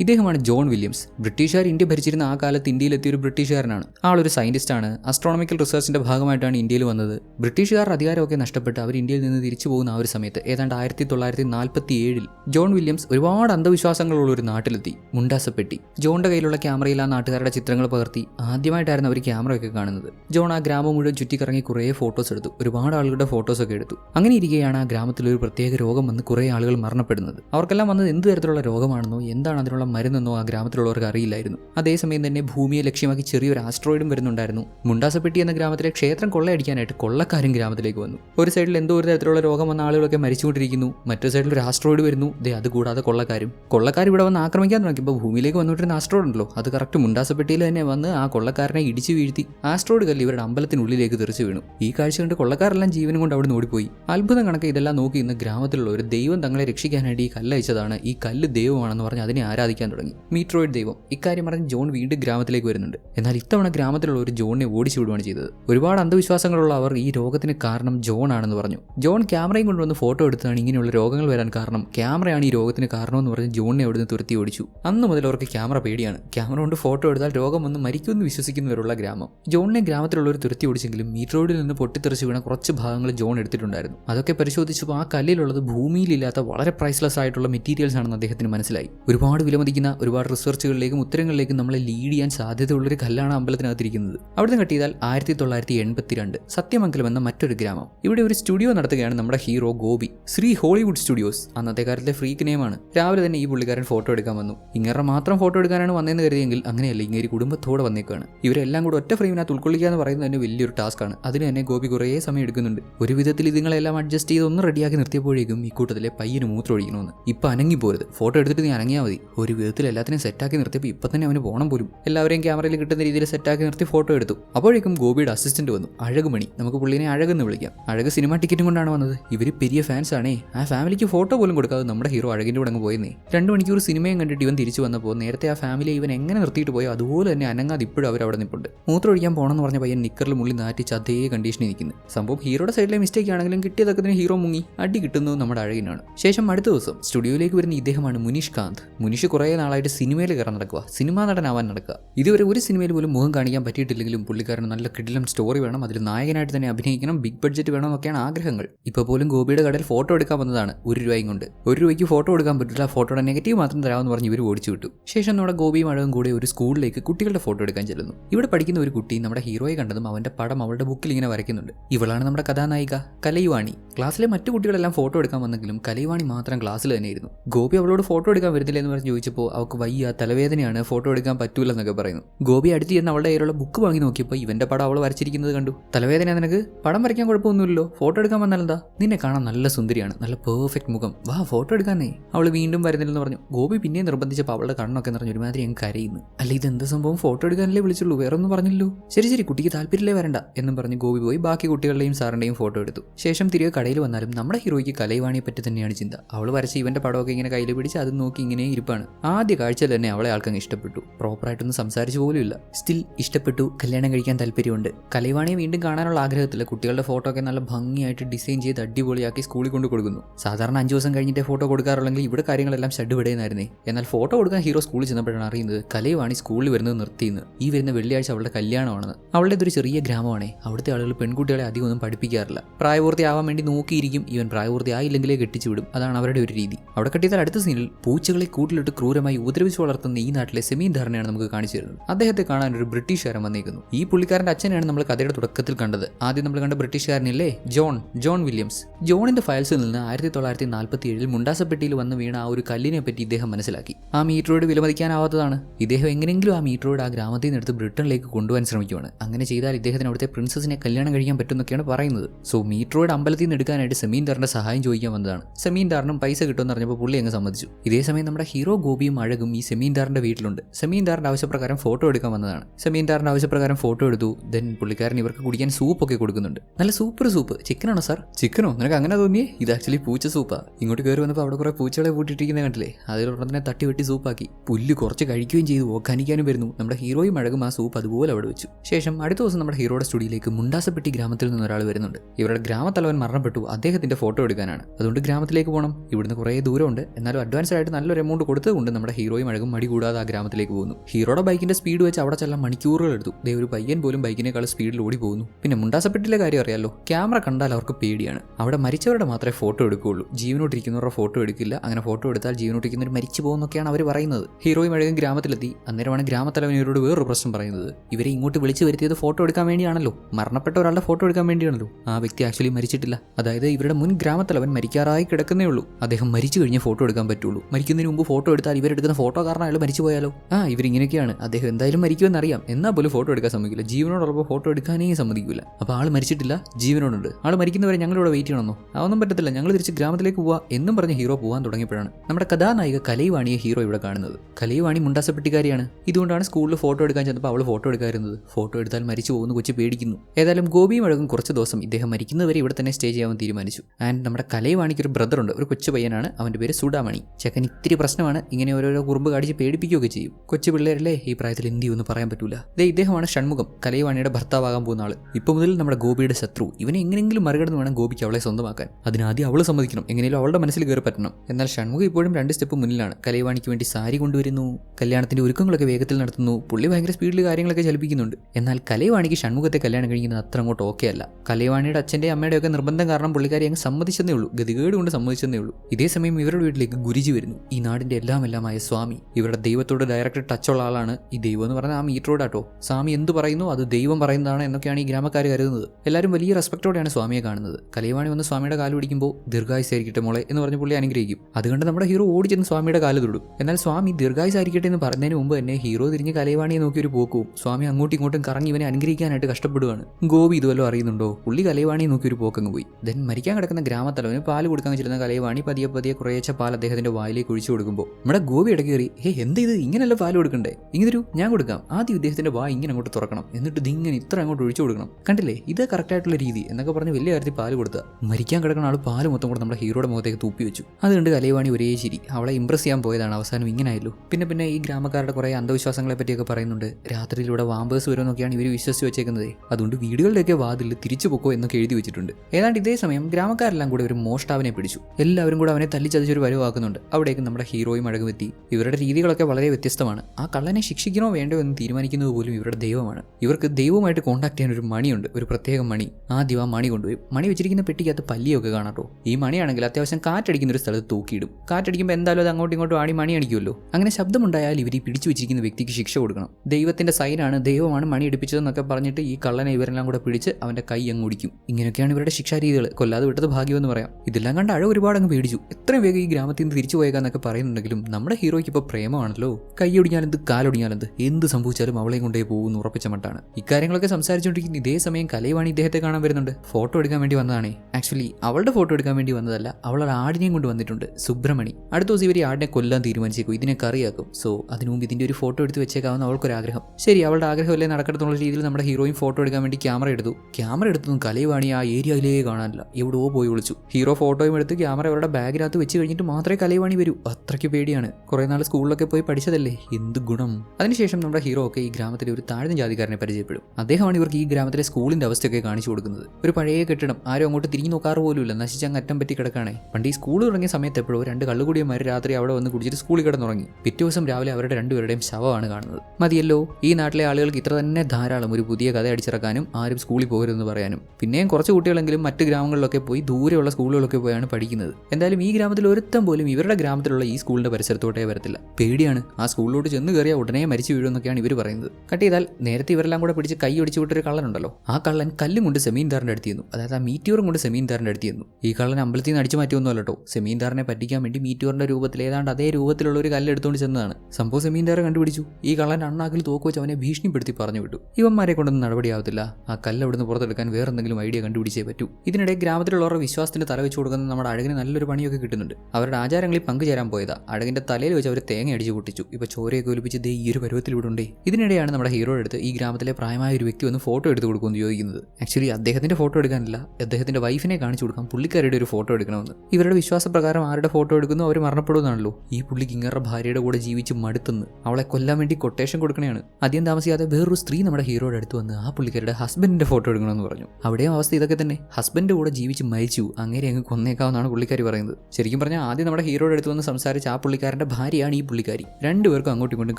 ഇദ്ദേഹമാണ് ജോൺ വില്യംസ്. ബ്രിട്ടീഷുകാർ ഇന്ത്യ ഭരിച്ചിരുന്ന ആ കാലത്ത് ഇന്ത്യയിലെത്തിയ ഒരു ബ്രിട്ടീഷുകാരനാണ്. ആളൊരു സയന്റിസ്റ്റാണ്. അസ്ട്രോണമിക്കൽ റിസർച്ചിന്റെ ഭാഗമായിട്ടാണ് ഇന്ത്യയിൽ വന്നത്. ബ്രിട്ടീഷുകാരുടെ അധികാരമൊക്കെ നഷ്ടപ്പെട്ട് അവർ ഇന്ത്യയിൽ നിന്ന് തിരിച്ചു പോകുന്ന ആ ഒരു സമയത്ത് ഏതാണ്ട് ആയിരത്തി തൊള്ളായിരത്തി നാൽപ്പത്തി ഏഴിൽ ജോൺ വില്യംസ് ഒരുപാട് അന്ധവിശ്വാസങ്ങളുള്ള ഒരു നാട്ടിലെത്തി മുണ്ടാസപ്പെട്ടി. ജോണിന്റെ കയ്യിലുള്ള ക്യാമറയിൽ ആ നാട്ടുകാരുടെ ചിത്രങ്ങൾ പകർത്തി ആദ്യമായിട്ടായിരുന്നു അവർ ക്യാമറയൊക്കെ കാണുന്നത്. ജോൺ ആ ഗ്രാമം മുഴുവൻ ചുറ്റിക്കറങ്ങി കുറേ ഫോട്ടോസ് എടുത്തു. ഒരുപാട് ആളുകളുടെ ഫോട്ടോസ് ഒക്കെ എടുത്തു. അങ്ങനെ ഇരിക്കുകയാണ് ആ ഗ്രാമത്തിൽ ഒരു പ്രത്യേക രോഗം വന്ന് കുറേ ആളുകൾ മരണപ്പെടുന്നത്. അവർക്കെല്ലാം വന്നത് എന്ത് തരത്തിലുള്ള രോഗമാണെന്നോ എന്താണ് അതിനുള്ള മരുന്നെന്നോ ആ ഗ്രാമത്തിലുള്ളവർക്ക് അറിയില്ലായിരുന്നു. അതേസമയം തന്നെ ഭൂമിയെ ലക്ഷ്യമാക്കി ചെറിയൊരു ആസ്ട്രോയിഡും വരുന്നുണ്ടായിരുന്നു. മുണ്ടാസപ്പെട്ടി എന്ന ഗ്രാമത്തിലെ ക്ഷേത്രം കൊള്ളയടിക്കാനായിട്ട് കൊള്ളക്കാരും ഗ്രാമത്തിലേക്ക് വന്നു. ഒരു സൈഡിൽ എന്തോ ഒരു തരത്തിലുള്ള രോഗം വന്ന ആളുകളൊക്കെ മരിച്ചുകൊണ്ടിരിക്കുന്നു. മറ്റൊരു സൈഡിൽ ഒരു ആസ്ട്രോയിഡ് വരുന്നു. ദേ അത് കൂടാതെ കൊള്ളക്കാരും. കൊള്ളക്കാർ ഇവിടെ വന്ന് ആക്രമിക്കാൻ തുടങ്ങിയപ്പോൾ ഭൂമിയിലേക്ക് വന്നിട്ടിരുന്ന ആസ്ട്രോയിഡ് ഉണ്ടല്ലോ. അത് കറക്റ്റ് മുണ്ടാസപ്പെട്ടിയിൽ തന്നെ വന്ന് ആ കൊള്ളക്കാരനെ ഇടിച്ചു വീഴ്ത്തി ആസ്ട്രോയിഡ് കല്ല് ഇവരുടെ അമ്പലത്തിനുള്ളിലേക്ക് തെറിച്ചു വീണു. ഈ കാഴ്ച കണ്ട് കൊള്ളക്കാരെല്ലാം ജീവനും കൊണ്ട് അവിടെ ഓടിപ്പോയി. അത്ഭുതം കണക്ക് ഇതെല്ലാം നോക്കി ഇന്ന് ഗ്രാമത്തിലുള്ള ഒരു ദൈവം തങ്ങളെ രക്ഷിക്കാനായിട്ട് ഈ കല്ലയച്ചതാണ് ഈ കല്ല് ദൈവമാണെന്ന് പറഞ്ഞ് അതിനെ ആരാധിക്കാൻ തുടങ്ങി. മീട്രോയിഡ് ദൈവം ഇക്കാര്യം പറഞ്ഞ് ജോൺ വീണ്ടും ഗ്രാമത്തിലേക്ക് വരുന്നുണ്ട്. എന്നാൽ ഇത്തവണ ഗ്രാമത്തിലുള്ള ഒരു ജോണിനെ ഓടിച്ചു വിടുകയാണ് ചെയ്തത്. ഒരുപാട് അന്ധവിശ്വാസങ്ങളുള്ള അവർ ഈ രോഗത്തിന് കാരണം ജോൺ ആണെന്ന് പറഞ്ഞു. ജോൺ ക്യാമറയും കൊണ്ടുവന്ന് ഫോട്ടോ എടുത്താണ് ഇങ്ങനെയുള്ള രോഗങ്ങൾ വരാൻ കാരണം. ക്യാമറയാണ് ഈ രോഗത്തിന് കാരണമെന്ന് പറഞ്ഞ് ജോണിനെ അവിടുന്ന് തുരത്തി ഓടിച്ചു. അന്ന് മുതൽ അവർക്ക് ക്യാമറ പേടിയാണ്. ക്യാമറ കൊണ്ട് ഫോട്ടോ എടുത്താൽ രോഗം വന്ന് മരിക്കുമെന്ന് വിശ്വസിക്കുന്നവരുള്ള ഗ്രാമം. ജോണിനെ ഗ്രാമത്തിലുള്ളവർ തുരത്തി ഓടിച്ചെങ്കിലും മീറ്ററോഡിൽ നിന്ന് പൊട്ടിത്തെറിച്ച് വീണ കുറച്ച് ഭാഗങ്ങൾ ജോൺ എടുത്തിട്ടുണ്ടായിരുന്നു. അതൊക്കെ പരിശോധിച്ചപ്പോൾ ആ കല്ലിലുള്ളത് ഭൂമിയിലില്ലാത്ത വളരെ പ്രൈസ്ലെസ് ആയിട്ടുള്ള മെറ്റീരിയൽസ് ആണെന്ന് അദ്ദേഹത്തിന് മനസ്സിലായി. ഒരുപാട് വിലമതിക്കുന്ന ഒരുപാട് റിസർച്ചുകളിലേക്കും ഉത്തരങ്ങളിലേക്കും നമ്മളെ ലീഡ് ചെയ്യാൻ സാധ്യതയുള്ളൊരു കല്ലാണ് അമ്പലത്തിനകത്തിരിക്കുന്നത്. അവിടുന്ന് കട്ടിയതാൽ ആയിരത്തി തൊള്ളായിരത്തി എൺപത്തിരണ്ട് സത്യമംഗലം എന്ന മറ്റൊരു ഗ്രാമം. ഇവിടെ ഒരു സ്റ്റുഡിയോ നടത്തുകയാണ് നമ്മുടെ hero Gopi. Sree Hollywood studios അന്നത്തെ കാലത്തെ ഫ്രീക്ക് നെയിമാണ് രാവിലെ തന്നെ ഈ പുള്ളിക്കാരൻ ഫോട്ടോ എടുക്കാൻ വന്നു. ഇങ്ങനെ മാത്രം ഫോട്ടോ എടുക്കാനാണ് വന്നതെന്ന് കരുതിയെങ്കിൽ അങ്ങനെയല്ല ഇങ്ങനെ കുടുംബത്തോടെ വന്നേക്കാണ്. ഇവരെല്ലാം കൂടെ ഒറ്റ ഫ്രെയിമിനകത്ത് ഉൾക്കൊള്ളിക്കുക എന്ന് പറയുന്നത് തന്നെ വലിയൊരു ടാസ്ക്കാണ് അതിന് തന്നെ ഗോപി കുറേ സമയം എടുക്കുന്നുണ്ട്. ഒരു വിധത്തിൽ ഇതുങ്ങളെല്ലാം അഡ്ജസ്റ്റ് ചെയ്ത് ഒന്ന് റെഡിയാക്കി നിർത്തിയപ്പോഴേക്കും ഈ കൂട്ടത്തിലെ പയ്യന് മൂത്രം ഒഴിക്കണമെന്ന്. ഇപ്പം അനങ്ങി പോരുത് ഫോട്ടോ എടുത്തിട്ട് നീ അനങ്ങിയാൽ മതി. ഒരു വിധത്തിൽ എല്ലാത്തിനും സെറ്റാക്കി നിർത്തിയപ്പോൾ ഇപ്പം തന്നെ അവന് പോകണം പോലും. എല്ലാവരെയും ക്യാമറയിൽ കിട്ടുന്ന രീതിയിൽ സെറ്റാക്കി നിർത്തി ഫോട്ടോ എടുത്തു. അപ്പോഴേക്കും ഗോപിയുടെ അസിസ്റ്റന്റ് വന്നു. അഴകുമണി. നമുക്ക് പുള്ളിനെ അഴകെന്ന് വിളിക്കാം. അഴക് സിനിമ ടിക്കറ്റും കൊണ്ടാണ് വന്നത്. ഇവർ പെരിയ ഫാൻസ് ആണേ. ആ ഫാമിലിക്ക് ഫോട്ടോ പോലും കൊടുക്കാതെ നമ്മുടെ ഹീറോ അഴകിന്റെ കൂടെ അങ്ങ് പോയെന്നേ രണ്ട് മണിക്കൂർ സിനിമയും കണ്ടിട്ട് ഇവൻ തിരിച്ചു വന്നപ്പോൾ നേരത്തെ ആ ഫാമിലി ഇവൻ എങ്ങനെ നിർത്തിയിട്ട് പോയോ അതുപോലെ തന്നെ അനങ്ങാതെ ഇപ്പോഴും അവർ അവിടെ നിൽപ്പുണ്ട് മൂത്രമൊഴിക്കാൻ പോകണമെന്ന് പറഞ്ഞ പയ്യൻ നിക്കറിൽ മുള്ളി നാറ്റിച്ച് അതേ കണ്ടീഷനിൽ നിൽക്കുന്നു. സംഭവം ഹീറോയുടെ സൈഡിലെ മിസ്റ്റേക്ക് ആണെങ്കിലും കിട്ടിയതൊക്കെ ഹീറോ മുങ്ങി. അടി കിട്ടുന്നത് നമ്മുടെ അഴകിനാണ്. ശേഷം അടുത്ത ദിവസം സ്റ്റുഡിയോയിലേക്ക് വരുന്ന ഇദ്ദേഹമാണ് മുനീഷ് കാന്ത്. മുനീഷ് കുറേ നാളായിട്ട് സിനിമയിൽ കയറാൻ നടക്കുക സിനിമാ നടനാവാൻ നടക്കുക. ഇതുവരെ ഒരു സിനിമയിൽ പോലും മുഖം കാണിക്കാൻ പറ്റിയിട്ടില്ലെങ്കിലും പുള്ളിക്കാരന് നല്ല കിടിലം സ്റ്റോറി വേണം അതിൽ നായകനായിട്ട് തന്നെ അഭിനയിക്കണം ബിഗ് ബഡ്ജറ്റ് വേണം എന്നൊക്കെയാണ് ആഗ്രഹങ്ങൾ. ഇപ്പോൾ പോലും ഗോപിയുടെ കടയിൽ ഫോട്ടോ എടുക്കാൻ വന്നതാണ് ഒരു രൂപയും കൊണ്ട്. ഒരു രൂപയ്ക്ക് ഫോട്ടോ എടുക്കാൻ പറ്റില്ല ഫോട്ടോയുടെ നെഗറ്റീവ് മാത്രം തരാമെന്ന് പറഞ്ഞ് ഇവർ ഓടിച്ചു വിട്ടു. ശേഷം നമ്മുടെ ഗോപിയും അഴകും കൂടെ ഒരു സ്കൂളിലേക്ക് കുട്ടികളുടെ ഫോട്ടോ എടുക്കാൻ ചെല്ലുന്നു. ഇവിടെ പഠിക്കുന്ന ഒരു കുട്ടി നമ്മുടെ ഹീറോയെ കണ്ടതും അവന്റെ പടം അവളുടെ ബുക്കിൽ ഇങ്ങനെ വരയ്ക്കുന്നുണ്ട്. ഇവളാണ് നമ്മുടെ കഥാനായിക കലയുവാണി. ക്ലാസ്സിലെ മറ്റു കുട്ടികളെല്ലാം ഫോട്ടോ എടുക്കാൻ വന്നെങ്കിലും കലയുവാണി മാത്രം ക്ലാസ്സിൽ തന്നെയായിരുന്നു ഗോപി അവളോട് ഫോട്ടോ എടുക്കാൻ വരുന്നില്ല എന്ന് പറഞ്ഞ് ചോദിച്ചപ്പോൾ അവൾക്ക് വയ്യ തലവേദനയാണ് ഫോട്ടോ എടുക്കാൻ പറ്റൂല എന്നൊക്കെ പറയുന്നു. ഗോപി അടുത്ത് ചെന്ന് അവളുടെ കയ്യിലുള്ള ബുക്ക് വാങ്ങി നോക്കിയപ്പോൾ ഇവന്റെ പടം അവൾ വരച്ചിരിക്കുന്നത് കണ്ടു. തലവേദന നിനക്ക്? പടം വരയ്ക്കാൻ കുഴപ്പമൊന്നുമില്ലല്ലോ. ഫോട്ടോ എടുക്കാൻ വന്നാലെന്താ നിന്നെ കാണാൻ നല്ല സുന്ദരിയാണ് നല്ല പെർഫെക്റ്റ് മുഖം. വാ ഫോട്ടോ എടുക്കാനേ അവൾ വീണ്ടും വരുന്നില്ലെന്ന് പറഞ്ഞു. ഗോപി പിന്നെയും നിർബന്ധിച്ചപ്പോൾ അവളുടെ കണ്ണൊക്കെ നിറഞ്ഞു ഒരുമാതിരി ഞാൻ കരയുന്നു. അല്ല ഇത് എന്ത് സംഭവം? ഫോട്ടോ എടുക്കാനല്ലേ വിളിച്ചുള്ളൂ വേറെ ഒന്നും പറഞ്ഞില്ലല്ലോ. ശരി ശരി കുട്ടിക്ക് താല്പര്യമില്ലേ വരണ്ട എന്നും പറഞ്ഞ് ഗോപി പോയി ബാക്കി കുട്ടികളുടെയും സാറിന്റെയും ഫോട്ടോ എടുത്തു. ശേഷം തിരികെ കടയിൽ വന്നാലും നമ്മുടെ ഹീറോയ്ക്ക് കലൈവാണിയെ പറ്റി തന്നെയാണ് ചിന്ത. അവൾ വരച്ച ഇവന്റെ പടമൊക്കെ ഇങ്ങനെ കയ്യിൽ പിടിച്ച് അത് നോക്കി ഇങ്ങനെ ഇരിപ്പാണ്. ആദ്യ കാഴ്ചയിൽ തന്നെ അവളെ ആൾക്കങ്ങ് ഇഷ്ടപ്പെട്ടു. പ്രോപ്പറായിട്ടൊന്നും സംസാരിച്ചു പോലുമില്ല. സ്റ്റിൽ ഇഷ്ടപ്പെട്ടു കല്യാണം കഴിക്കാൻ താല്പര്യമുണ്ട്. കലൈവാണിയെ വീണ്ടും കാണാനുള്ള ആഗ്രഹത്തിൽ കുട്ടികളുടെ ഫോട്ടോ ഒക്കെ നല്ല ഭംഗിയായിട്ട് ഡിസൈൻ ചെയ്ത് അടിപൊളിയാക്കി സ്കൂളിൽ കൊണ്ട് കൊടുക്കുന്നു. സാധാരണ അഞ്ച് ദിവസം കഴിഞ്ഞിട്ട് ഫോട്ടോ കൊടുക്കാറുള്ളെങ്കിൽ ഇവിടെ കാര്യങ്ങളെല്ലാം ഷഡ്വിടേന്നായിരുന്നേ. എന്നാൽ ഫോട്ടോ കൊടുക്കാൻ ഹീറോ സ്കൂളിൽ ചെന്നപ്പോഴാണ് അറിയുന്നത് കലൈവാണി സ്കൂളിൽ വരുന്നത് നിർത്തിയെന്ന്. ഈ വരുന്ന വെള്ളിയാഴ്ച അവളുടെ കല്യാണമാണെന്ന്. അവളുടെ ഒരു ചെറിയ ഗ്രാമമാണ്. അവിടുത്തെ ആളുകൾ പെൺകുട്ടികളെ അധികം ഒന്നും പഠിപ്പിക്കാറില്ല. പ്രായപൂർത്തിയാവാൻ വേണ്ടി നോക്കിയിരിക്കും ഇവൻ പ്രായപൂർത്തി ആയില്ലെങ്കിലേ കെട്ടിച്ചു വിടും. അതാണ് അവരുടെ ഒരു രീതി. അവിടെ കെട്ടിയതാൽ അടുത്ത സീനിൽ പൂച്ചകളെ കൂട്ടിലിട്ട് ക്രൂര ക്രൂരമായി ഉപദ്രവിച്ചു വളർത്തുന്ന ഈ നാട്ടിലെ സെമീൻദാറിനെയാണ് നമുക്ക് കാണിച്ചു തരുന്നത്. അദ്ദേഹത്തെ കാണാൻ ഒരു ബ്രിട്ടീഷുകാരൻ വന്നേക്കുന്നു. ഈ പുള്ളിക്കാരന്റെ അച്ഛനെയാണ് നമ്മൾ കഥയുടെ തുടക്കത്തിൽ കണ്ടത്. ആദ്യം നമ്മൾ കണ്ട ബ്രിട്ടീഷുകാരനില്ലേ? John John Williams. ജോണിന്റെ ഫയൽസിൽ നിന്ന് ആയിരത്തി തൊള്ളായിരത്തി നാൽപ്പത്തി ഏഴിൽ മുണ്ടാസപ്പെട്ടിയിൽ വന്ന് വീണ ആ ഒരു കല്ലിനെ പറ്റി ഇദ്ദേഹം മനസ്സിലാക്കി. ആ മീറ്ററോട് വിലമതിക്കാനാവാത്തതാണ്. ഇദ്ദേഹം എങ്ങനെയെങ്കിലും ആ മീറ്ററോട് ആ ഗ്രാമത്തിൽ നിന്ന് എടുത്ത് ബ്രിട്ടനിലേക്ക് കൊണ്ടുപോകാൻ ശ്രമിക്കുകയാണ് അങ്ങനെ ചെയ്താൽ ഇദ്ദേഹത്തിന് അവിടുത്തെ പ്രിൻസസിനെ കല്യാണം കഴിക്കാൻ പറ്റുമെന്നൊക്കെയാണ് പറയുന്നത്. സോ മീറ്ററോട് അമ്പലത്തിൽ നിന്ന് എടുക്കാനായിട്ട് സെമീൻദാറിന്റെ സഹായം ചോദിക്കാൻ വന്നതാണ്. സെമീൻദാറിനും പൈസ കിട്ടുമെന്ന് അറിഞ്ഞപ്പോൾ പുള്ളി അങ്ങ് സമ്മതിച്ചു. ഇതേ സമയം നമ്മുടെ ഹീറോ ഗോപിയും അഴകും ഈ സെമീൻദാറിന്റെ വീട്ടിലുണ്ട്. സെമീൻദാറിന്റെ ആവശ്യപ്രകാരം ഫോട്ടോ എടുക്കാൻ വന്നതാണ്. സെമീൻദാറിന്റെ ആവശ്യപ്രകാരം ഫോട്ടോ എടുത്തു. ദെൻ പുള്ളിക്കാരൻ ഇവർക്ക് കുടിക്കാൻ സൂപ്പ് ഒക്കെ കൊടുക്കുന്നുണ്ട്. നല്ല സൂപ്പർ സൂപ്പ്. ചിക്കനാണോ സാർ? ചിക്കനോ? നിനക്ക് അങ്ങനെ തോന്നിയേ? ഇത് ആക്ച്വലി പൂച്ച സൂപ്പാ. ഇങ്ങോട്ട് കയറി വന്നപ്പോൾ അവിടെ കുറേ പൂച്ചകളെ പൂട്ടിട്ടിരിക്കുന്ന കണ്ടില്ലേ? അതിലൊരെണ്ണത്തിനെ തട്ടി വെട്ടി സൂപ്പാക്കി. പുല്ല് കുറച്ച് കഴിക്കുകയും ചെയ്തു. ഓക്കാനിക്കാനും വരുന്നു. നമ്മുടെ ഹീറോയും അഴകും ആ സൂപ്പ് അതുപോലെ അവിടെ വെച്ചു. ശേഷം അടുത്ത ദിവസം നമ്മുടെ ഹീറോയുടെ സ്റ്റുഡിയോയിലേക്ക് മുണ്ടാസപ്പെട്ടി ഗ്രാമത്തിൽ നിന്ന് ഒരാൾ വരുന്നുണ്ട്. ഇവരുടെ ഗ്രാമത്തലവൻ മരണപ്പെട്ടു. അദ്ദേഹത്തിന്റെ ഫോട്ടോ എടുക്കാനാണ്. അതുകൊണ്ട് ഗ്രാമത്തിലേക്ക് പോകണം ഇവിടുന്ന് കുറേ ദൂരമുണ്ട്. എന്നാലും അഡ്വാൻസ് ആയിട്ട് നല്ലൊരു എമൗണ്ട് കൊടുത്തതുകൊണ്ട് നമ്മുടെ ഹീറോയും അഴകും മടി കൂടാതെ ആ ഗ്രാമത്തിലേക്ക് പോകുന്നു. ഹീറോയുടെ ബൈക്കിന്റെ സ്പീഡ് വെച്ച് അവിടെ ചെല്ലാൻ മണിക്കൂറുകൾ എടുത്തു. ദേ ഒരു പയ്യൻ പോലും ബൈക്കിനേക്കാൾ സ്പീഡിൽ ഓടി പോകുന്നു. പിന്നെ മുണ്ടാസപ്പെട്ടിലെ കാര്യം അറിയാലോ? ക്യാമറ കണ്ടാൽ അവർക്ക് പേടിയാണ്. അവിടെ മരിച്ചവരുടെ മാത്രമേ ഫോട്ടോ എടുക്കുകയുള്ളൂ. ജീവനോട്ടിരിക്കുന്നവരുടെ ഫോട്ടോ എടുക്കില്ല. അങ്ങനെ ഫോട്ടോ എടുത്താൽ ജീവനോട്ടിരിക്കുന്നവർ മരിച്ചു പോകുന്നൊക്കെയാണ് അവർ പറയുന്നത്. ഹീറോയും അഴകും ഗ്രാമത്തിലെത്തി. അന്നേരമാണ് ഗ്രാമത്തലവൻ ഇവരോട് വേറൊരു പ്രശ്നം പറയുന്നത്. ഇവരെ ഇങ്ങോട്ട് വിളിച്ചു വരുത്തിയത് ഫോട്ടോ എടുക്കാൻ വേണ്ടിയാണല്ലോ. മരണപ്പെട്ട ഒരാളുടെ ഫോട്ടോ എടുക്കാൻ വേണ്ടിയാണല്ലോ. ആ വ്യക്തി ആക്ച്വലി മരിച്ചിട്ടില്ല. അതായത് ഇവരുടെ മുൻ ഗ്രാമത്തലവൻ മരിക്കാറായി കിടക്കുന്നേ ഉള്ളൂ. അദ്ദേഹം മരിച്ചു കഴിഞ്ഞ് ഫോട്ടോ എടുക്കാൻ പറ്റുള്ളൂ. മരിക്കുന്നതിന് മുമ്പ് ഫോട്ടോ എടുത്താൽ ഇവരെടുക്കുന്ന ഫോട്ടോ കാരണം അയാൾ മരിച്ചു പോയാലോ? ആ ഇവരിങ്ങനെയൊക്കെയാണ്. അദ്ദേഹം എന്തായാലും മരിക്കുമെന്ന് അറിയാം എന്നാൽ പോലും ഫോട്ടോ എടുക്കാൻ സമ്മതിക്കില്ല. ജീവനോടുള്ളപ്പോൾ ഫോട്ടോ എടുക്കാനേ സമ്മതിക്കില്ല അപ്പോൾ ആൾ മരിച്ചിട്ടില്ല ജീവനോടുണ്ട്. ആൾ മരിക്കുന്നവരെ ഞങ്ങളിവിടെ വെയിറ്റ് ചെയ്യണമെന്നോ അതൊന്നും പറ്റത്തില്ല. ഞങ്ങൾ തിരിച്ച് ഗ്രാമത്തിലേക്ക് പോവാ. എന്നും പറഞ്ഞ ഹീറോ പോകാൻ തുടങ്ങിയപ്പോഴാണ് നമ്മുടെ കഥാനായിക കലൈവാണിയെ ഹീറോ ഇവിടെ കാണുന്നത്. കലൈവാണി മുണ്ടാസപ്പെട്ടിക്കാരിയാണ്. ഇതുകൊണ്ടാണ് സ്കൂളിൽ ഫോട്ടോ എടുക്കാൻ ചെന്നപ്പോൾ അവൾ ഫോട്ടോ എടുക്കാറുന്നത് ഫോട്ടോ എടുത്താൽ മരിച്ചു പോകുന്ന കൊച്ചു പേടിക്കുന്നു. ഏതായാലും ഗോപിയും അഴകും കുറച്ച് ദിവസം ഇദ്ദേഹം മരിക്കുന്നവരെ ഇവിടെ തന്നെ സ്റ്റേ ചെയ്യാൻ തീരുമാനിച്ചു. ആൻഡ് നമ്മുടെ കലൈവാണിക്ക് ഒരു ബ്രദറുണ്ട്. ഒരു കൊച്ചു പയ്യനാണ്. അവന്റെ പേര് സുഡാമണി. ചെക്കൻ ഇത്തിരി പ്രശ്നമാണ്. ഓരോരോ കുറുമ്പ് കാണിച്ച് പേടിപ്പിക്കുകയൊക്കെ ചെയ്യും. കൊച്ചു പിള്ളേരല്ലേ ഈ പ്രായത്തിൽ എന്ത് ചെയ്യുമെന്ന് പറയാൻ പറ്റൂല. ദേ ഇദ്ദേഹമാണ് ഷൺമുഖം കലൈവാണിയുടെ ഭർത്താവാകാൻ പോകുന്ന ആൾ ഇപ്പൊ മുതൽ നമ്മുടെ ഗോപിയുടെ ശത്രു. ഇവനെ എങ്ങനെങ്കിലും മറികടന്ന് വേണം ഗോപിക്ക് അവളെ സ്വന്തമാക്കാൻ. അതിനാദ്യം അവൾ സമ്മതിക്കണം. എങ്ങനെയും അവളുടെ മനസ്സിൽ കയറി പറ്റണം. എന്നാൽ ഷൺമുഖം ഇപ്പോഴും രണ്ട് സ്റ്റെപ്പ് മുന്നിലാണ്. കലൈവാണിക്ക് വേണ്ടി സാരി കൊണ്ടുവരുന്നു കല്യാണത്തിന്റെ ഒരുക്കങ്ങളൊക്കെ വേഗത്തിൽ നടത്തുന്നു പുള്ളി ഭയങ്കര സ്പീഡിൽ കാര്യങ്ങളൊക്കെ ചലിപ്പിക്കുന്നുണ്ട്. എന്നാൽ കലൈവാണിക്ക് ഷൺമുഖത്തെ കല്യാണം കഴിക്കുന്നത് അത്ര അങ്ങോട്ട് ഓക്കെ അല്ല. കലൈവാണിയുടെ അച്ഛന്റെ അമ്മയുടെ ഒക്കെ നിർബന്ധം കാരണം പുള്ളിക്കാരി അങ്ങ് സമ്മതിച്ചതേ ഉള്ളൂ. ഗതികേട് കൊണ്ട് സമ്മതിച്ചതേ ഉള്ളൂ. ഇതേ സമയം ഇവരുടെ വീട്ടിലേക്ക് ഗുരുജി വരുന്നു. ഈ നാടിന്റെ എല്ലാം എല്ലാമായ സ്വാമി. ഇവരുടെ ദൈവത്തോട് ഡയറക്റ്റ് ടച്ചുള്ള ആളാണ് ഈ ദൈവം എന്ന് പറഞ്ഞാൽ ആ മീറ്ററോടാട്ടോ സ്വാമി എന്ത് പറയുന്നു? അത് ദൈവം പറയുന്നതാണ് എന്നൊക്കെയാണ് ഈ ഗ്രാമക്കാർ കരുതുന്നത്. എല്ലാവരും വലിയ റെസ്പെക്റ്റോടെയാണ് സ്വാമിയെ കാണുന്നത്. കലൈവാണി വന്ന് സ്വാമിയുടെ കാൽ പിടിക്കുമ്പോൾ ദീർഘായുസായിരിക്കട്ടെ മോളെ എന്ന് പറഞ്ഞ് പുള്ളി അനുഗ്രഹിക്കും. അതുകൊണ്ട് നമ്മുടെ ഹീറോ ഓടി ചെന്ന് സ്വാമിയുടെ കാൽ തൊടും. എന്നാൽ സ്വാമി ദീർഘായുസായിരിക്കട്ടെ എന്ന് പറഞ്ഞതിന് മുമ്പ് തന്നെ ഹീറോ തിരിഞ്ഞ് കലൈവാണിയെ നോക്കി ഒരു പോക്കും സ്വാമി അങ്ങോട്ടും ഇങ്ങോട്ടും കറങ്ങി ഇവനെ അനുഗ്രഹിക്കാനായിട്ട് കഷ്ടപ്പെടുകയാണ് ഗോപി ഇതുവല്ലോ അറിയുന്നുണ്ടോ? പുള്ളി കലൈവാണിയെ നോക്കി ഒരു പോക്കങ്ങ് പോയി. ദെൻ മരിക്കാൻ കിടക്കുന്ന ഗ്രാമത്തലവന് പാൽ കൊടുക്കാൻ ചെല്ലുന്ന കലൈവാണി പതിയെ പതിയെ കുറേച്ച പാൽ അദ്ദേഹത്തിന്റെ വായിലേക്ക് ഒഴിച്ചു കൊടുക്കുമ്പോൾ നമ്മുടെ ഗോപി ഇടയ്ക്ക് കയറി ഹേ എന്ത് ഇത്? ഇങ്ങനെയല്ല പാൽ കൊടുക്കണ്ടേ? ഇങ്ങനെ ഒരു ഞാൻ കൊടുക്കാം. ആദ്യം ഇദ്ദേഹത്തിന്റെ വാ ഇങ്ങനെ അങ്ങോട്ട് തുറക്കണം. എന്നിട്ട് ഇത് ഇങ്ങനെ ഇത്ര അങ്ങോട്ട് ഒഴിച്ചു കൊടുക്കണം. കണ്ടില്ലേ? ഇത് കറക്റ്റ് ആയിട്ടുള്ള രീതി എന്നൊക്കെ പറഞ്ഞ് വലിയ കാര്യത്തിൽ പാൽ കൊടുത്ത. മരിക്കാൻ കിടക്കുന്ന ആൾ പാൽ മൊത്തം കൂടെ നമ്മുടെ ഹീറോയുടെ മുഖത്തേക്ക് തൂപ്പി വെച്ചു. അത് കണ്ട് കലയവാണി ഒരേ ശരി അവളെ ഇംപ്രസ് ചെയ്യാൻ പോയതാണ്. അവസാനം ഇങ്ങനായല്ലോ പിന്നെ പിന്നെ ഈ ഗ്രാമക്കാരുടെ കുറേ അന്ധവിശ്വാസങ്ങളെ പറ്റിയൊക്കെ പറയുന്നുണ്ട്. രാത്രിയിലൂടെ വാമ്പേഴ്സ് വരുമെന്നൊക്കെയാണ് ഇവർ വിശ്വസിച്ച് വെച്ചേക്കുന്നത്. അതുകൊണ്ട് വീടുകളുടെയൊക്കെ വാതിൽ തിരിച്ചു പൊക്കോ എന്നൊക്കെ എഴുതി വെച്ചിട്ടുണ്ട്. ഏതാണ്ട് ഇതേ സമയം ഗ്രാമക്കാരെല്ലാം കൂടെ ഒരു മോഷ്ടാവിനെ പിടിച്ചു. എല്ലാവരും കൂടെ അവനെ തല്ലിച്ചതച്ചൊരു വരവാക്കുന്നുണ്ട്. അവിടേക്ക് നമ്മുടെ ഹീറോയും അഴകുമെത്തി ഇവരുടെ രീതികളൊക്കെ വളരെ വ്യത്യസ്തമാണ്. ആ കള്ളനെ ശിക്ഷിക്കണോ വേണ്ടോ എന്ന് തീരുമാനിക്കുന്നത് പോലും ഇവരുടെ ദൈവമാണ്. ഇവർക്ക് ദൈവമായിട്ട് കോൺടാക്ട് ചെയ്യാൻ ഒരു മണിയുണ്ട്. ഒരു പ്രത്യേക മണി. ആദ്യം ആ മണി കൊണ്ടുവരും മണി വെച്ചിരിക്കുന്ന പെട്ടിക്കകത്ത് പല്ലിയൊക്കെ കാണാട്ടോ. ഈ മണിയാണെങ്കിൽ അത്യാവശ്യം കാറ്റടിക്കുന്ന ഒരു സ്ഥലത്ത് തൂക്കിയിടും. കാറ്റടിക്കുമ്പോൾ എന്തായാലും അത് അങ്ങോട്ടും ഇങ്ങോട്ടും ആടി മണി അടിക്കുമല്ലോ. അങ്ങനെ ശബ്ദമുണ്ടായാൽ ഇവർ ഈ പിടിച്ചു വെച്ചിരിക്കുന്ന വ്യക്തിക്ക് ശിക്ഷ കൊടുക്കണം. ദൈവത്തിന്റെ സൈനാണ് ദൈവമാണ് മണി എടുപ്പിച്ചതെന്നൊക്കെ പറഞ്ഞിട്ട് ഈ കള്ളനെ ഇവരെല്ലാം കൂടെ പിടിച്ച് അവന്റെ കൈ അങ്ങ് ഒടിക്കും. ഇങ്ങനെയൊക്കെയാണ് ഇവരുടെ ശിക്ഷാരീതികൾ കൊല്ലാതെ വിട്ടത് ഭാഗ്യമെന്ന് പറയാം. ഇതെല്ലാം കണ്ട് അഴ ഒരുപാട് അങ്ങ് പേടിച്ചു. എത്രയും വേഗം ഈ ഗ്രാമത്തിൽ നിന്ന് തിരിച്ചു പോയേക്കാന്നൊക്കെ പറയുന്നുണ്ടെങ്കിലും നമ്മുടെ ഹീറോയ്ക്ക് ഇപ്പോൾ പ്രേമമാണല്ലോ. കൈയൊടിഞ്ഞാലെന്ത് കാലൊടിഞ്ഞാലെന്ത് എന്ത് സംഭവിച്ചാലും അവളെയും കൊണ്ടേ പോകുന്നു ഉറപ്പിച്ച മട്ടാണ്. ഇക്കാര്യങ്ങളൊക്കെ സംസാരിച്ചുകൊണ്ടിരിക്കുന്ന ഇതേ സമയം കലയുവാണി ഇദ്ദേഹത്തെ കാണാൻ വരുന്നുണ്ട്. ഫോട്ടോ എടുക്കാൻ വേണ്ടി വന്നതാണേ. ആക്ച്വലി അവളുടെ ഫോട്ടോ എടുക്കാൻ വേണ്ടി വന്നതല്ല അവൾ ആടിനെയും കൊണ്ട് വന്നിട്ടുണ്ട് സുബ്രഹ്മണി. അടുത്ത ദിവസം ഇവർ ആടിനെ കൊല്ലാൻ തീരുമാനിച്ചേക്കും ഇതിനെ കറിയാക്കും. സോ അതിനു മുമ്പ് ഇതിന്റെ ഒരു ഫോട്ടോ എടുത്ത് വെച്ചേക്കാവുന്ന അവൾക്കൊരു ആഗ്രഹം ശരി അവളുടെ ആഗ്രഹമല്ലേ നടക്കണമെന്നുള്ള രീതിയിൽ നമ്മുടെ ഹീറോയും ഫോട്ടോ എടുക്കാൻ വേണ്ടി ക്യാമറ എടുത്തു. ക്യാമറ എടുത്തതും കലയുവാണി ആ ഏരിയയിലേ കാണാനില്ല. എവിടെയോ പോയി വിളിച്ചു ഹീറോ ഫോട്ടോയും എടുത്ത് ക്യാമറ അവരുടെ ബാഗിനകത്ത് വെച്ച് കഴിഞ്ഞിട്ട് മാത്രമേ കലയുവാണി വരൂ. അത്രയ്ക്ക് പേടിയാണ്. കുറേ നാൾ സ്കൂളിലൊക്കെ പോയി പഠിച്ചതല്ലേ? എന്ത് ഗുണം. അതിനുശേഷം നമ്മുടെ ഹീറോ ഒക്കെ ഈ ഗ്രാമത്തിലെ ഒരു താഴ്ന്ന ജാതിക്കാരനെ പരിചയപ്പെടും. അദ്ദേഹമാണ് ഇവർക്ക് ഈ ഗ്രാമത്തിലെ സ്കൂളിന്റെ അവസ്ഥയൊക്കെ കാണിച്ചു കൊടുക്കുന്നത്. ഒരു പഴയ കെട്ടിടം ആരും അങ്ങോട്ട് തിരിഞ്ഞു നോക്കാറ് പോലുമില്ല. നശിച്ചങ്ങ് അറ്റം പറ്റി കിടക്കാണേ. പണ്ട് ഈ സ്കൂൾ തുടങ്ങിയ സമയത്ത് എപ്പോഴും രണ്ട് കള്ളുകൂടിയന്മാർ രാത്രി അവിടെ വന്ന് കുടിച്ചിട്ട് സ്കൂളിൽ കിടന്നുറങ്ങി. പിറ്റേ ദിവസം രാവിലെ അവരുടെ രണ്ടുപേരുടെയും ശവമാണ് കാണുന്നത്. മതിയല്ലോ? ഈ നാട്ടിലെ ആളുകൾക്ക് ഇത്ര തന്നെ ധാരാളം ഒരു പുതിയ കഥ അടിച്ചിറക്കാനും ആരും സ്കൂളിൽ പോകരുതെന്ന് പറയാനും. പിന്നെയും കുറച്ച് കുട്ടികളെങ്കിലും മറ്റ് ഗ്രാമങ്ങളിലൊക്കെ പോയി ദൂരെയുള്ള സ്കൂളുകളൊക്കെ പോയാണ് പഠിക്കുന്നത്. എന്തായാലും ഈ ഗ്രാമത്തിൽ ഒരുത്തം പോലും ഇവരുടെ ഗ്രാമത്തിലുള്ള ഈ സ്കൂളിന്റെ പരിസരത്ത് പരിസരത്തോട്ടേ വരത്തില്ല. പേടിയാണ്. ആ സ്കൂളിലോട്ട് ചെന്ന് കയറിയാൽ ഉടനെ മരിച്ചു വീഴുമെന്നൊക്കെയാണ് ഇവർ പറയുന്നത്. കട്ട് ചെയ്താൽ നേരത്തെ ഇവരെല്ലാം കൂടെ പിടിച്ച് കൈ ഒടിച്ചു വിട്ടൊരു കള്ളനുണ്ടല്ലോ. ആ കള്ളൻ കല്ലും കൊണ്ട് സെമീൻദാറിന്റെ അടുത്ത് ചെന്നു. അതായത് ആ മീറ്റിയോറും കൊണ്ട് സെമീൻദാറിന്റെ അടുത്ത് ചെന്നു. ഈ കള്ളൻ അമ്പലത്തിൽ നിന്ന് അടിച്ചു മാറ്റിയൊന്നും അല്ലോ സെമീൻദാറിനെ പറ്റിക്കാൻ വേണ്ടി മീറ്റൂറിന്റെ രൂപത്തിൽ ഏതാണ്ട് അതേ രൂപത്തിലുള്ള ഒരു കല്ല് എടുത്തുകൊണ്ട് ചെന്നതാണ്. സംഭവം സെമീൻദാറെ കണ്ടുപിടിച്ചു. ഈ കള്ളൻ അണ്ണാക്കിൽ തോക്ക് വെച്ച് അവനെ ഭീഷണിപ്പെടുത്തി പറഞ്ഞു വിട്ടു. ഇവന്മാരെ കൊണ്ടൊന്നും നടപടിയാവത്തില്ല. ആ കല്ല് അവിടുന്ന് പുറത്തെടുക്കാൻ വേറെ എന്തെങ്കിലും ഐഡിയ കണ്ടുപിടിച്ചേ പറ്റൂ. ഇതിനിടെ ഗ്രാമത്തിലുള്ളവരുടെ വിശ്വാസത്തിന് തല വെച്ച് കൊടുക്കുന്ന നമ്മുടെ അഴകിന് നല്ലൊരു പണിയൊക്കെ കിട്ടുന്നുണ്ട്. അവരുടെ ആചാരങ്ങളിൽ പങ്കുചേരാൻ പോയതാ. അഴകിന്റെ തലയിൽ വെച്ച് അവർ തേങ്ങ അടിച്ചു പൊട്ടിച്ചു. ഇപ്പോൾ ചോരയൊക്കെ ഒലിപ്പിച്ച് ദേ ഈ ഒരു പരുവത്തിൽ ഉണ്ടേ. ഇതിനിടെയാണ് നമ്മുടെ ഹീറോയുടെ അടുത്ത് ഈ ഗ്രാമത്തിലെ പ്രായമായ ഒരു വ്യക്തി വന്ന് ഫോട്ടോ എടുത്ത് കൊടുക്കുമെന്ന് ചോദിക്കുന്നത്. ആക്ച്വലി അദ്ദേഹത്തിന്റെ ഫോട്ടോ എടുക്കാനല്ല. അദ്ദേഹത്തിന്റെ വൈഫിനെ കാണിച്ചു കൊടുക്കാൻ പുള്ളിക്കാരുടെ ഒരു ഫോട്ടോ എടുക്കണമെന്ന്. ഇവരുടെ വിശ്വാസപ്രകാരം ആരുടെ ഫോട്ടോ എടുക്കുന്നു അവർ മരണപ്പെടുമെന്നാണല്ലോ. ഈ പുള്ളിക്ക് ഇങ്ങരുടെ ഭാര്യയുടെ കൂടെ ജീവിച്ച് മടുത്തെന്ന്. അവളെ കൊല്ലാൻ വേണ്ടി കൊട്ടേഷൻ കൊടുക്കണയാണ്. ആദ്യം താമസിയാതെ വേറൊരു സ്ത്രീ നമ്മുടെ ഹീറോയുടെ അടുത്ത് വന്ന് ആ പുള്ളിക്കാരുടെ ഹസ്ബൻഡിന്റെ ഫോട്ടോ എടുക്കണമെന്ന് പറഞ്ഞു. അവിടെയും അവസ്ഥ ഇതൊക്കെ തന്നെ. ഹസ്ബൻഡ് കൂടെ ജീവിച്ച് മരിച്ചു. അങ്ങനെ അങ്ങ് കൊന്നേക്കാമെന്നാണ് പുള്ളിക്കാരി പറയുന്നത്. ശരിക്കും പറഞ്ഞാൽ ആദ്യം നമ്മുടെ ഹീറോയുടെ അടുത്ത് വന്ന് സംസാരിച്ച് ആ പുള്ളിക്കാരന്റെ ഭാര്യയാണ് ഈ പുള്ളിക്കാരി. രണ്ടുപേർക്കും അങ്ങോട്ടും ഇങ്ങോട്ടും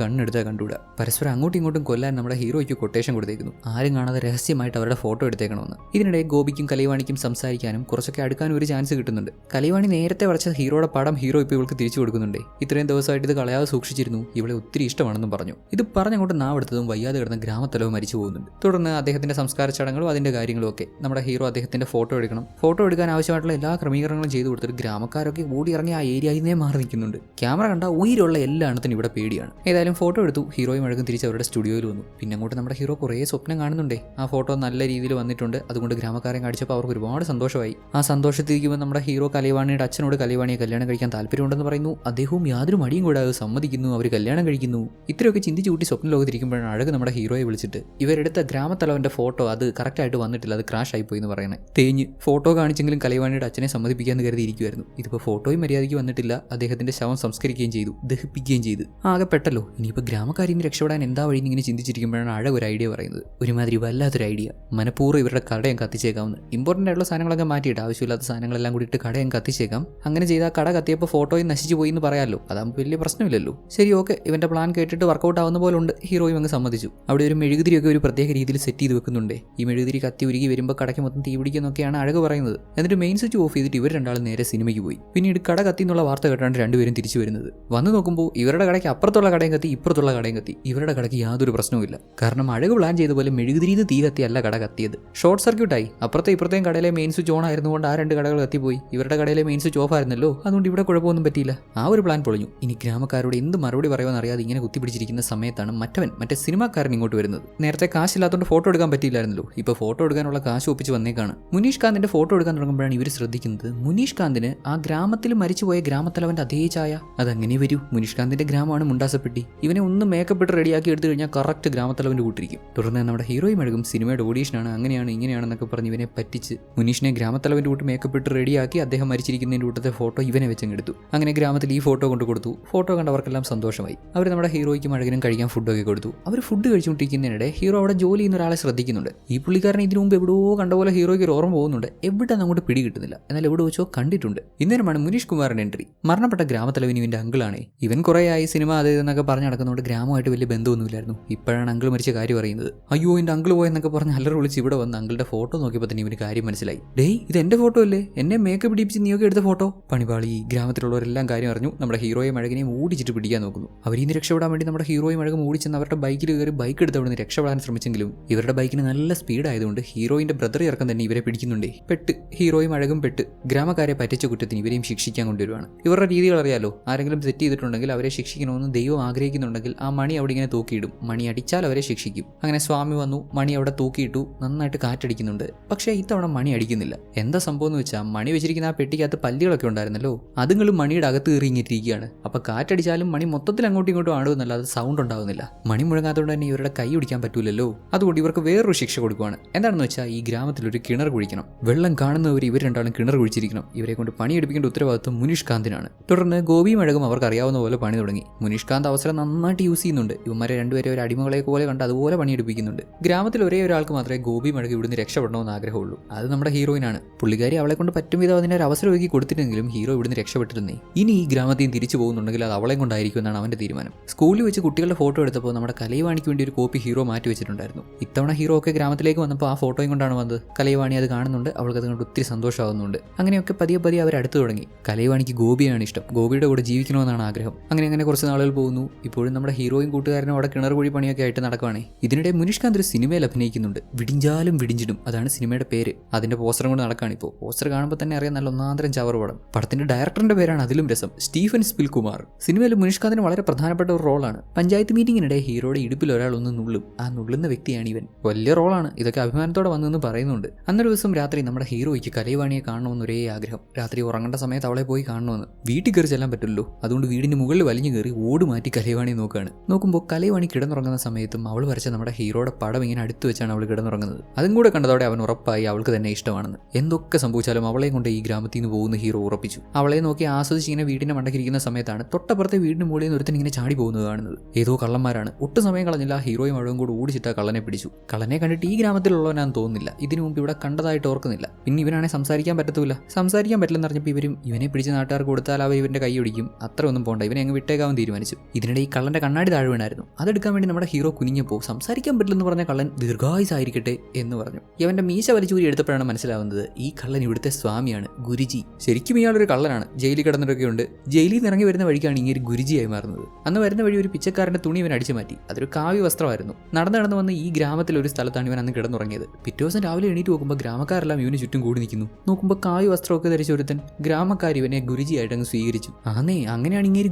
കണ്ണെടുത്താൽ കണ്ടുകൂടാ. പരസ്പരം അങ്ങോട്ടും ഇങ്ങോട്ടും കൊല്ലാൻ നമ്മുടെ ഹീറോയ്ക്ക് കൊട്ടേഷൻ കൊടുത്തേക്കുന്നു. ആരും കാണാതെ രഹസ്യമായിട്ട് അവരുടെ ഫോട്ടോ എടുത്തേക്കണമെന്ന്. ഇതിനിടെ ഗോപിക്കും കലൈവാണിക്കും സംസാരിക്കാനും കുറച്ചൊക്കെ അടുക്കാനും ഒരു ചാൻസ് കിട്ടുന്നുണ്ട്. കലൈവാണി നേരത്തെ വരച്ച ഹീറോയുടെ പടം ഹീറോ ഇപ്പോൾ ഇവൾക്ക് തിരിച്ചു കൊടുക്കുന്നുണ്ടേ. ഇത്രയും ദിവസമായിട്ട് ഇത് കളയാതെ സൂക്ഷിച്ചിരുന്നു. ഇവളെ ഒത്തിരി ഇഷ്ടമാണെന്നും പറഞ്ഞു. ഇത് പറഞ്ഞങ്ങോട്ട് നാവെടുത്തതും വയ്യാതെ കിടന്ന ഗ്രാമത്തലവും മരിച്ചു പോകുന്നുണ്ട്. തുടർന്ന് അദ്ദേഹത്തിന്റെ സംസ്കാര ചടങ്ങുകളും അതിന്റെ കാര്യങ്ങളും ഒക്കെ. നമ്മുടെ ഹീറോ അദ്ദേഹത്തിന്റെ ഫോട്ടോ എടുക്കണം. ഫോട്ടോ എടുക്കാൻ ആവശ്യമായിട്ടുള്ള എല്ലാ ക്രമീകരണങ്ങളും ചെയ്തു കൊടുത്തിട്ട് ഗ്രാമക്കാരൊക്കെ ഓടി ഇറങ്ങി ആ ഏരിയയിൽ നിന്നേ മാറി നിൽക്കുന്നുണ്ട്. ക്യാമറ കണ്ട ഉയരുള്ള എല്ലാ എണ്ണത്തിനും ഇവിടെ പേടിയാണ്. ഏതായാലും ഫോട്ടോ എടുത്തു. ഹീറോയും അഴകും തിരിച്ച് അവരുടെ സ്റ്റുഡിയോയിൽ വന്നു. പിന്നെ അങ്ങോട്ട് നമ്മുടെ ഹീറോ കുറേ സ്വപ്നം കാണുന്നുണ്ടേ. ആ ഫോട്ടോ നല്ല രീതിയിൽ വന്നിട്ടുണ്ട്. അതുകൊണ്ട് ഗ്രാമക്കാരെ കാണിച്ചപ്പോൾ അവർക്ക് ഒരുപാട് സന്തോഷമായി. ആ സന്തോഷത്തിരിക്കുമ്പോൾ നമ്മുടെ ഹീറോ കലൈവാണിയുടെ അച്ഛനോട് കലൈവാണിയെ കല്യാണം കഴിക്കാൻ താല്പര്യമുണ്ടെന്ന് പറയുന്നു. അദ്ദേഹവും യാതൊരു മടിയും കൂടാതെ സമ്മതിക്കുന്നു. അവർ കല്യാണം കഴിക്കുന്നു. ഇത്രയൊക്കെ ചിന്തിച്ചു കൂട്ടി സ്വപ്ന ലോകത്തിരിക്കുമ്പോഴാണ് അഴക് നമ്മുടെ ഹീറോയെ വിളിച്ചിട്ട് ഇവരെടുത്ത ഗ്രാമത്തലവന്റെ ഫോട്ടോ അത് കറക്റ്റായിട്ട് വന്നിട്ടില്ല. അത് ക്രാഷ് ആയിപ്പോയി പോയി എന്ന് പറയുന്നത് തേഞ്ഞ് ഫോട്ടോ കാണിച്ചെങ്കിലും കലൈവാണിയുടെ അച്ഛനെ സമ്മതിപ്പിക്കാൻ കരുതിയിരിക്കുമായിരുന്നു ഇതിപ്പോൾ ഫോട്ടോയും മര്യാദയ്ക്ക് വന്നിട്ടില്ല. അദ്ദേഹത്തിന്റെ ശവം സംസ്കരിക്കുകയും ചെയ്തു ദഹിപ്പിക്കുകയും ചെയ്തു. ആകെ പെട്ടല്ലോ. ഇനിയിപ്പോൾ ഗ്രാമക്കാരിൽ നിന്ന് രക്ഷപ്പെടാൻ എന്താ വഴി ഇങ്ങനെ ചിന്തിച്ചിരിക്കുമ്പോഴാണ് അഴ ഒരു ഐഡിയ പറയുന്നത്. ഒരുമാതിരി വല്ലാത്തൊരു ഐഡിയ മനഃപൂർവം ഇവരുടെ കടയും കത്തിച്ചേക്കാവുന്നത് ഇമ്പോർട്ടന്റ് ആയിട്ടുള്ള സാധനങ്ങളൊക്കെ മാറ്റിയിട്ട് ആവശ്യമില്ലാത്ത സാധനങ്ങളെല്ലാം കൂടിയിട്ട് കടയും കത്തിച്ചേക്കാം. അങ്ങനെ ചെയ്താൽ കട കത്തിയപ്പോൾ ഫോട്ടോയും നശിച്ചു പോയി എന്ന് പറയാമല്ലോ അതാകുമ്പോൾ വലിയ പ്രശ്നമില്ലല്ലോ. ശരി ഓക്കെ ഇവന്റെ പ്ലാൻ കേട്ടിട്ട് വർക്കൗട്ട് ആവുന്ന പോലെ ഉണ്ട്. ഹീറോയും അങ്ങ് സമ്മതിച്ചു. അവിടെ ഒരു മെഴുകുതിരിയൊക്കെ ഒരു പ്രത്യേക രീതിയിൽ സെറ്റ് ചെയ്ത് വെക്കുന്നുണ്ട്. ഈ മെഴുകുതിരി കത്തി ഉരുകി വരുമ്പോൾ കടയ്ക്ക് മൊത്തം തീ പിടിക്കുന്നൊക്കെയാണ് അഴക് പറയുന്നത്. എന്നിട്ട് മെയിൻ സ്വിച്ച് ഓഫ് ചെയ്തിട്ട് ഇവർ രണ്ടാളും നേരെ സിനിമയ്ക്ക് പോയി. പിന്നീട് കട കത്തി എന്നുള്ള വാർത്ത കേട്ടാണ് രണ്ടുപേരും തിരിച്ചു വരുന്നത്. വന്ന് നോക്കുമ്പോൾ ഇവരുടെ കടയ്ക്ക് അപ്പുറത്തുള്ള കടയും കത്തി ഇപ്പുറത്തുള്ള കടയും കത്തി. ഇവരുടെ കടയ്ക്ക് യാതൊരു പ്രശ്നവുമില്ല. കാരണം അഴക് പ്ലാൻ ചെയ്ത പോലെ മെഴുകുതിരിന്ന് തീ കത്തിയല്ല കട കത്തിയത്. ഷോർട്ട് സർക്യൂട്ടായി അപ്പുറത്തെ ഇപ്പുറത്തെയും കടയിലെ മെയിൻ സ്വിച്ച് ഓൺ ആയിരുന്നുകൊണ്ട് ആ രണ്ട് കടകൾ കത്തിപ്പോയി. ഇവരുടെ കടയിലെ മെയിൻ സ്വിച്ച് ഓഫ് ആയിരുന്നല്ലോ. അതുകൊണ്ട് ഇവിടെ കുഴപ്പമൊന്നും പറ്റിയില്ല. ആ ഒരു പ്ലാൻ പൊളിഞ്ഞു. ഇനി ഗ്രാമക്കാരോട് എന്ത് മറുപടി പറയുമെന്ന് അറിയാതെ ഇങ്ങനെ കുത്തിപ്പിടിച്ചിരിക്കുന്ന സമയത്താണ് മറ്റവൻ മറ്റേ സിനിമാക്കാരൻ ഇങ്ങോട്ട് വരുന്നത്. നേരത്തെ കാശില്ലാത്തതുകൊണ്ട് ഫോട്ടോ എടുക്കാൻ പറ്റിയില്ലായിരുന്നല്ലോ. ഇപ്പോൾ ഫോട്ടോ എടുക്കാനുള്ള കാശ് ഒപ്പിച്ച് വന്നേക്കാണ്. മുനീഷ് കാന്തിന്റെ ഫോട്ടോ എടുക്കാൻ തുടങ്ങുമ്പോഴാണ് ഇവർ ശ്രദ്ധിക്കുന്നത്. മുനീഷ് കാന്തിന് ആ ഗ്രാമത്തിൽ മരിച്ചുപോയ ഗ്രാമത്തലവന്റെ അതേ ചായ. അതങ്ങനെ വരൂ? മുനിഷ്കാന്തിന്റെ ഗ്രാമമാണ് മുണ്ടാസപ്പെട്ടി. ഇവനെ ഒന്ന് മേക്കപ്പ് ഇട്ട് റെഡിയാക്കി എടുത്തു കഴിഞ്ഞാൽ കറക്റ്റ് ഗ്രാമത്തലവന്റെ കൂട്ടിരിക്കും തുടർന്ന് നമ്മുടെ ഹീറോയും അഴകും സിനിമയുടെ ഓഡീഷനാണ് അങ്ങനെയാണ് ഇങ്ങനെയാണെന്നൊക്കെ പറഞ്ഞ് ഇവനെ പറ്റിച്ച് മുനീഷിനെ ഗ്രാമത്തലവന്റെ കൂട്ട് മേക്കപ്പ് ഇട്ട് റെഡിയാക്കി അദ്ദേഹം മരിച്ചിരിക്കുന്നതിന്റെ കൂട്ടത്തെ ഫോട്ടോ ഇവനെ വെച്ചെടുത്തു അങ്ങനെ ഗ്രാമത്തിൽ ഈ ഫോട്ടോ കൊണ്ട് കൊടുത്തു. ഫോട്ടോ കണ്ടവർക്കെല്ലാം സന്തോഷമായി. അവർ നമ്മുടെ ഹീറോയ്ക്കും അഴകിനും കഴിക്കാൻ ഫുഡൊക്കെ കൊടുത്തു. അവർ ഫുഡ് കഴിച്ചുകൊണ്ടിരിക്കുന്നതിനിടെ ഹീറോ അവിടെ ജോലി ചെയ്യുന്ന ഒരാളെ ശ്രദ്ധിക്കുന്നുണ്ട്. ഈ പുള്ളിക്കാരൻ ഇതിനു മുമ്പ് എവിടെയോ കണ്ട പോലെ ഹീറോയ്ക്ക് ഒരു ഓർമ്മ പോകുന്നുണ്ട്. എവിടെ അങ്ങോട്ട് പിടി കിട്ടുന്നില്ല എന്നാൽ എവിടെ വെച്ചോ കണ്ടിട്ടുണ്ട്. ഇന്നേരമാണ് മുനീഷ് കുമാറിന്റെ എൻട്രി മരണപ്പെട്ട ഗ്രാമത്തലവൻ ഇവന്റെ അങ്കിളാണേ. ഇവൻ കുറേ ആയി സിനിമ അത് ഇതെന്നൊക്കെ പറഞ്ഞ് നടക്കുന്നതുകൊണ്ട് ഗ്രാമമായിട്ട് വലിയ ബന്ധമൊന്നുമില്ലായിരുന്നു. ഇപ്പോഴാണ് അങ്കിൾ മരിച്ച കാര്യം അറിയുന്നത്. അയ്യോ എന്റെ അങ്കിൾ പോയെന്നൊക്കെ പറഞ്ഞ് അല്ലറ വിളിച്ച് ഇവിടെ വന്ന് അങ്കിളുടെ ഫോട്ടോ നോക്കിയപ്പോൾ തന്നെ ഇവന് കാര്യം മനസ്സിലായി. ഡേയ് ഇത് എന്റെ ഫോട്ടോ അല്ലേ? എന്നെ മേക്കപ്പ് പിടിപ്പിച്ച് നീയൊക്കെ എടുത്ത ഫോട്ടോ? പണിപാളി ഗ്രാമത്തിലുള്ളവരെല്ലാം കാര്യം അറിഞ്ഞു. നമ്മുടെ ഹീറോയെ മഴകിനെയും ഓടിച്ചിട്ട് പിടിക്കാൻ നോക്കുന്നു. അവർ ഇന്ന് രക്ഷപ്പെടാൻ വേണ്ടി നമ്മുടെ ഹീറോയും മഴകും ഓടിച്ചെന്ന് അവരുടെ ബൈക്കിൽ കയറി ബൈക്ക് എടുത്ത് അവിടെ നിന്ന് രക്ഷപ്പെടാൻ ശ്രമിച്ചെങ്കിലും ഇവരുടെ ബൈക്കിന് നല്ല സ്പീഡ് ആയതുകൊണ്ട് ഹീറോയിന്റെ ബ്രദർ ഇറക്കം തന്നെ ഇവരെ പിടിക്കുന്നുണ്ടേ. പെട്ട് ഹീറോയും മഴകും പെട്ട് ഗ്രാമക്കാരെ പറ്റിച്ച കുറ്റത്തിന് ഇവരെയും ശിക്ഷിക്കാൻ കൊണ്ടുവരുവാണ്. ഇവരുടെ രീതികൾ അറിയാലോ? തെറ്റ് ചെയ്തിട്ടുണ്ടെങ്കിൽ അവരെ ശിക്ഷിക്കണമെന്ന് ദൈവം ആഗ്രഹിക്കുന്നുണ്ടെങ്കിൽ ആ മണി അവിടെ ഇങ്ങനെ തൂക്കിയിടും. മണി അടിച്ചാൽ അവരെ ശിക്ഷിക്കും. അങ്ങനെ സ്വാമി വന്നു മണി അവിടെ തൂക്കിയിട്ടു നന്നായിട്ട് കാറ്റടിക്കുന്നുണ്ട്. പക്ഷേ ഇത്തവണ മണി അടിക്കുന്നില്ല. എന്താ സംഭവം എന്ന് വെച്ചാൽ മണി വെച്ചിരിക്കുന്ന ആ പെട്ടിക്കകത്ത് പല്ലികളൊക്കെ ഉണ്ടായിരുന്നല്ലോ? അതുങ്ങളും മണിയുടെ അകത്ത് കയറിങ്ങിട്ടിരിക്കുകയാണ് അപ്പൊ കാറ്റടിച്ചാലും മണി മൊത്തത്തിൽ അങ്ങോട്ടും ഇങ്ങോട്ടും അത് സൗണ്ട് ഉണ്ടാകുന്നില്ല മണി മുഴങ്ങാത്തതുകൊണ്ട് തന്നെ ഇവരുടെ കൈ പിടിക്കാൻ പറ്റൂലല്ലോ? അതുകൊണ്ട് ഇവർക്ക് വേറൊരു ശിക്ഷ കൊടുക്കുവാണ്. എന്താണെന്ന് വെച്ചാൽ ഈ ഗ്രാമത്തിലൊരു കിണർ കുഴിക്കണം. വെള്ളം കാണുന്നവർ ഇവർ രണ്ടാളും കിണർ കുഴിച്ചിരിക്കണം. ഇവരെ കൊണ്ട് പണിയെടുപ്പിക്കേണ്ട ഉത്തരവാദിത്വം മുനീഷ് കാന്തിനാണ്. തുടർന്ന് ഗോപിയും അവർക്ക് അറിയാവുന്ന പോലെ പണി തുടങ്ങി. മുനിഷ്കാന്ത് അവസരം നന്നായിട്ട് യൂസ് ചെയ്യുന്നുണ്ട്. ഇവന്മാരെ രണ്ടുപേരെ ഒരു അടിമകളെ പോലെ കണ്ട് അതുപോലെ പണിയെടുപ്പിക്കുന്നുണ്ട്. ഗ്രാമത്തിൽ ഒരേ ഒരാൾക്ക് മാത്രമേ ഗോപി മഴകി ഇവിടുന്ന് രക്ഷപ്പെടണമെന്ന് ആഗ്രഹമുള്ളൂ. അത് നമ്മുടെ ഹീറോയിനാണ് പുള്ളിക്കാരി അവളെ കൊണ്ട് പറ്റും വിധം ഒരു അവസരം ഒരുക്കി കൊടുത്തിട്ടെങ്കിലും ഹീറോ ഇവിടുന്ന് രക്ഷപ്പെട്ടിരുന്നേ. ഇനി ഈ ഗ്രാമത്തിൽ തിരിച്ചു പോകുന്നുണ്ടെങ്കിൽ അത് അവളെ കൊണ്ടായിരിക്കും എന്നാണ് അവന്റെ തീരുമാനം. സ്കൂളിൽ വെച്ച് കുട്ടികളുടെ ഫോട്ടോ എടുത്തപ്പോൾ നമ്മുടെ കലൈവാണിക്ക് വേണ്ടി ഒരു കോപ്പി ഹീറോ മാറ്റി വെച്ചിട്ടുണ്ടായിരുന്നു. ഇത്തവണ ഹീറോ ഒക്കെ ഗ്രാമത്തിലേക്ക് വന്നപ്പോൾ ആ ഫോട്ടോയും കൊണ്ടാണ് വന്നത്. കലൈവാണി അത് കാണുന്നുണ്ട്. അവൾക്ക് അത് കണ്ട് ഒത്തിരി സന്തോഷമാകുന്നുണ്ട്. അങ്ങനെയൊക്കെ പതിയെ പതിയെ അവർ അടുത്ത് തുടങ്ങി. കലൈവാണിക്ക് ഗോപിയാണ് ഇഷ്ടം. ഗോപിയുടെ കൂടെ ജീവിച്ച് ജീവിക്കണമെന്നാണ് ആഗ്രഹം. അങ്ങനെ അങ്ങനെ കുറച്ച് നാളുകൾ പോകുന്നു. ഇപ്പോഴും നമ്മുടെ ഹീറോയും കൂട്ടുകാരനും അവിടെ കിണർ കുഴി പണിയൊക്കെ ആയിട്ട് നടക്കുവാണേ. ഇതിനിടെ മുനിഷ്കാന്ത് ഒരു സിനിമയിൽ അഭിനയിക്കുന്നുണ്ട്. വിടിഞ്ചാലും വിടിഞ്ചിടും. അതാണ് സിനിമയുടെ പേര്. അതിന്റെ പോസ്റ്ററും കൊണ്ട് നടക്കുകയാണ് ഇപ്പോൾ പോസ്റ്റർ കാണുമ്പോൾ തന്നെ അറിയാം നല്ല ഒന്നാന്തരം ചവർ പടം. പടത്തിന്റെ ഡയറക്ടറിന്റെ പേരാണ് അതിലും രസം. സ്റ്റീഫൻ സ്പിൽ കുമാർ സിനിമയിൽ മുനിഷ്കാന്തിന് വളരെ പ്രധാനപ്പെട്ട ഒരു റോളാണ്. പഞ്ചായത്ത് മീറ്റിംഗിനിടെ ഹീറോയുടെ ഇടുപ്പിൽ ഒരാൾ ഒന്ന് നുള്ളും. ആ നുള്ളുന്ന വ്യക്തിയാണ് ഇവൻ. വലിയ റോളാണ്. ഇതൊക്കെ അഭിമാനത്തോടെ വന്നെന്ന് പറയുന്നുണ്ട്. അന്നൊരു ദിവസം രാത്രി നമ്മുടെ ഹീറോയ്ക്ക് കലൈവാണിയെ കാണണമെന്ന് ഒരേ ആഗ്രഹം. രാത്രി ഉറങ്ങേണ്ട സമയത്ത് അവളെ പോയി കാണണമെന്ന്. വീട്ടിൽ കയറി ചെല്ലാൻ പറ്റില്ലല്ലോ. അതുകൊണ്ട് വീടിന്റെ മുകളിൽ വലിഞ്ഞു കയറി ഓട് മാറ്റി കലൈവാണി നോക്കുകയാണ്. നോക്കുമ്പോൾ കലൈവാണി കിടന്നുറങ്ങുന്ന സമയത്തും അവൾ വരച്ച നമ്മുടെ ഹീറോയുടെ പടം ഇങ്ങനെ അടുത്ത് വെച്ചാണ് അവൾ കിടന്നുറങ്ങുന്നത്. അതും കൂടെ കണ്ടതോടെ അവൻ ഉറപ്പായി അവൾക്ക് തന്നെ ഇഷ്ടമാണെന്ന്. എന്തൊക്കെ സംഭവിച്ചാലും അവളെ കൊണ്ട് ഈ ഗ്രാമത്തിൽ നിന്ന് പോകുന്ന ഹീറോ ഉറപ്പിച്ചു. അവളെ നോക്കി ആസ്വദിച്ച് ഇങ്ങനെ വീടിന്റെ മണ്ടക്കിരിക്കുന്ന സമയത്താണ് തൊട്ടപ്പുറത്തെ വീടിന് മുകളിൽ നിന്ന് ഒരുത്തിന് ഇങ്ങനെ ചാടി പോകുന്നത് കാണുന്നത്. ഏതോ കള്ളന്മാരാണ്. ഒട്ടും സമയം കളഞ്ഞില്ല. ഹീറോയും അവളും കൂടെ ഓടിച്ചിട്ട് കള്ളനെ പിടിച്ചു. കള്ളനെ കണ്ടിട്ട് ഈ ഗ്രാമത്തിലുള്ളവനാന്ന് തോന്നുന്നില്ല. ഇതിനു മുമ്പ് ഇവിടെ കണ്ടതായിട്ട് ഓർക്കുന്നില്ല. പിന്നെ ഇവനാണെ സംസാരിക്കാൻ പറ്റത്തില്ല സംസാരിക്കാൻ പറ്റില്ലെന്ന് പറഞ്ഞപ്പോൾ ഇവരും ഇവനെ പിടിച്ച് നാട്ടുകാർക്ക് കൊടുത്താൽ അവ ഇവന്റെ കൈ ഒടിക്കും അത്ര ഒന്നും പോണ്ട. ഇവനെ അങ്ങ് വിട്ടേക്കാവാൻ തീരുമാനിച്ചു. ഇതിനിടെ ഈ കള്ളന്റെ കണ്ണാടി താഴെ വീണായിരുന്നു. അതെടുക്കാൻ വേണ്ടി നമ്മുടെ ഹീറോ കുനിഞ്ഞപ്പോൾ സംസാരിക്കാൻ പറ്റില്ലെന്ന് പറഞ്ഞ കള്ളൻ ദീർഘായുസായിരിക്കട്ടെ എന്ന് പറഞ്ഞു. ഇവന്റെ മീശ വലിച്ചൂരി എടുത്തപ്പോഴാണ് മനസ്സിലാവുന്നത് ഈ കള്ളൻ ഇവിടുത്തെ സ്വാമിയാണ് ഗുരുജി. ശരിക്കും ഇയാളൊരു കള്ളനാണ്. ജയിലിൽ കിടന്നിട്ടൊക്കെ ഉണ്ട്. ജയിലിൽ നിന്ന് ഇറങ്ങി വരുന്ന വഴിക്കാണ് ഇങ്ങനെ ഗുരുജിയായി മാറുന്നത്. അന്ന് വരുന്ന വഴി ഒരു പിച്ചക്കാരന്റെ തുണി ഇവൻ അടിച്ചു മാറ്റി. അതൊരു കാവ്യ വസ്ത്രമായിരുന്നു. നടന്നു നടന്നു വന്ന് ഈ ഗ്രാമത്തിലെ ഒരു സ്ഥലത്താണ് ഇവൻ അന്ന് കിടന്നുറങ്ങിയത്. പിറ്റേ ദിവസം രാവിലെ എണീറ്റ് നോക്കുമ്പോൾ ഗ്രാമക്കാരെല്ലാം ഇവന് ചുറ്റും കൂടി നിൽക്കുന്നു. നോക്കുമ്പോൾ കാവ്യ വസ്ത്രമൊക്കെ ധരിച്ച ഒരുത്തൻ. ഗ്രാമക്കാർ ഇവനെ ഗുരുജിയായിട്ട് അങ്ങ് സ്വീകരിച്ചു. ആന്നേ അങ്ങനെയാണ് ഇങ്ങേര്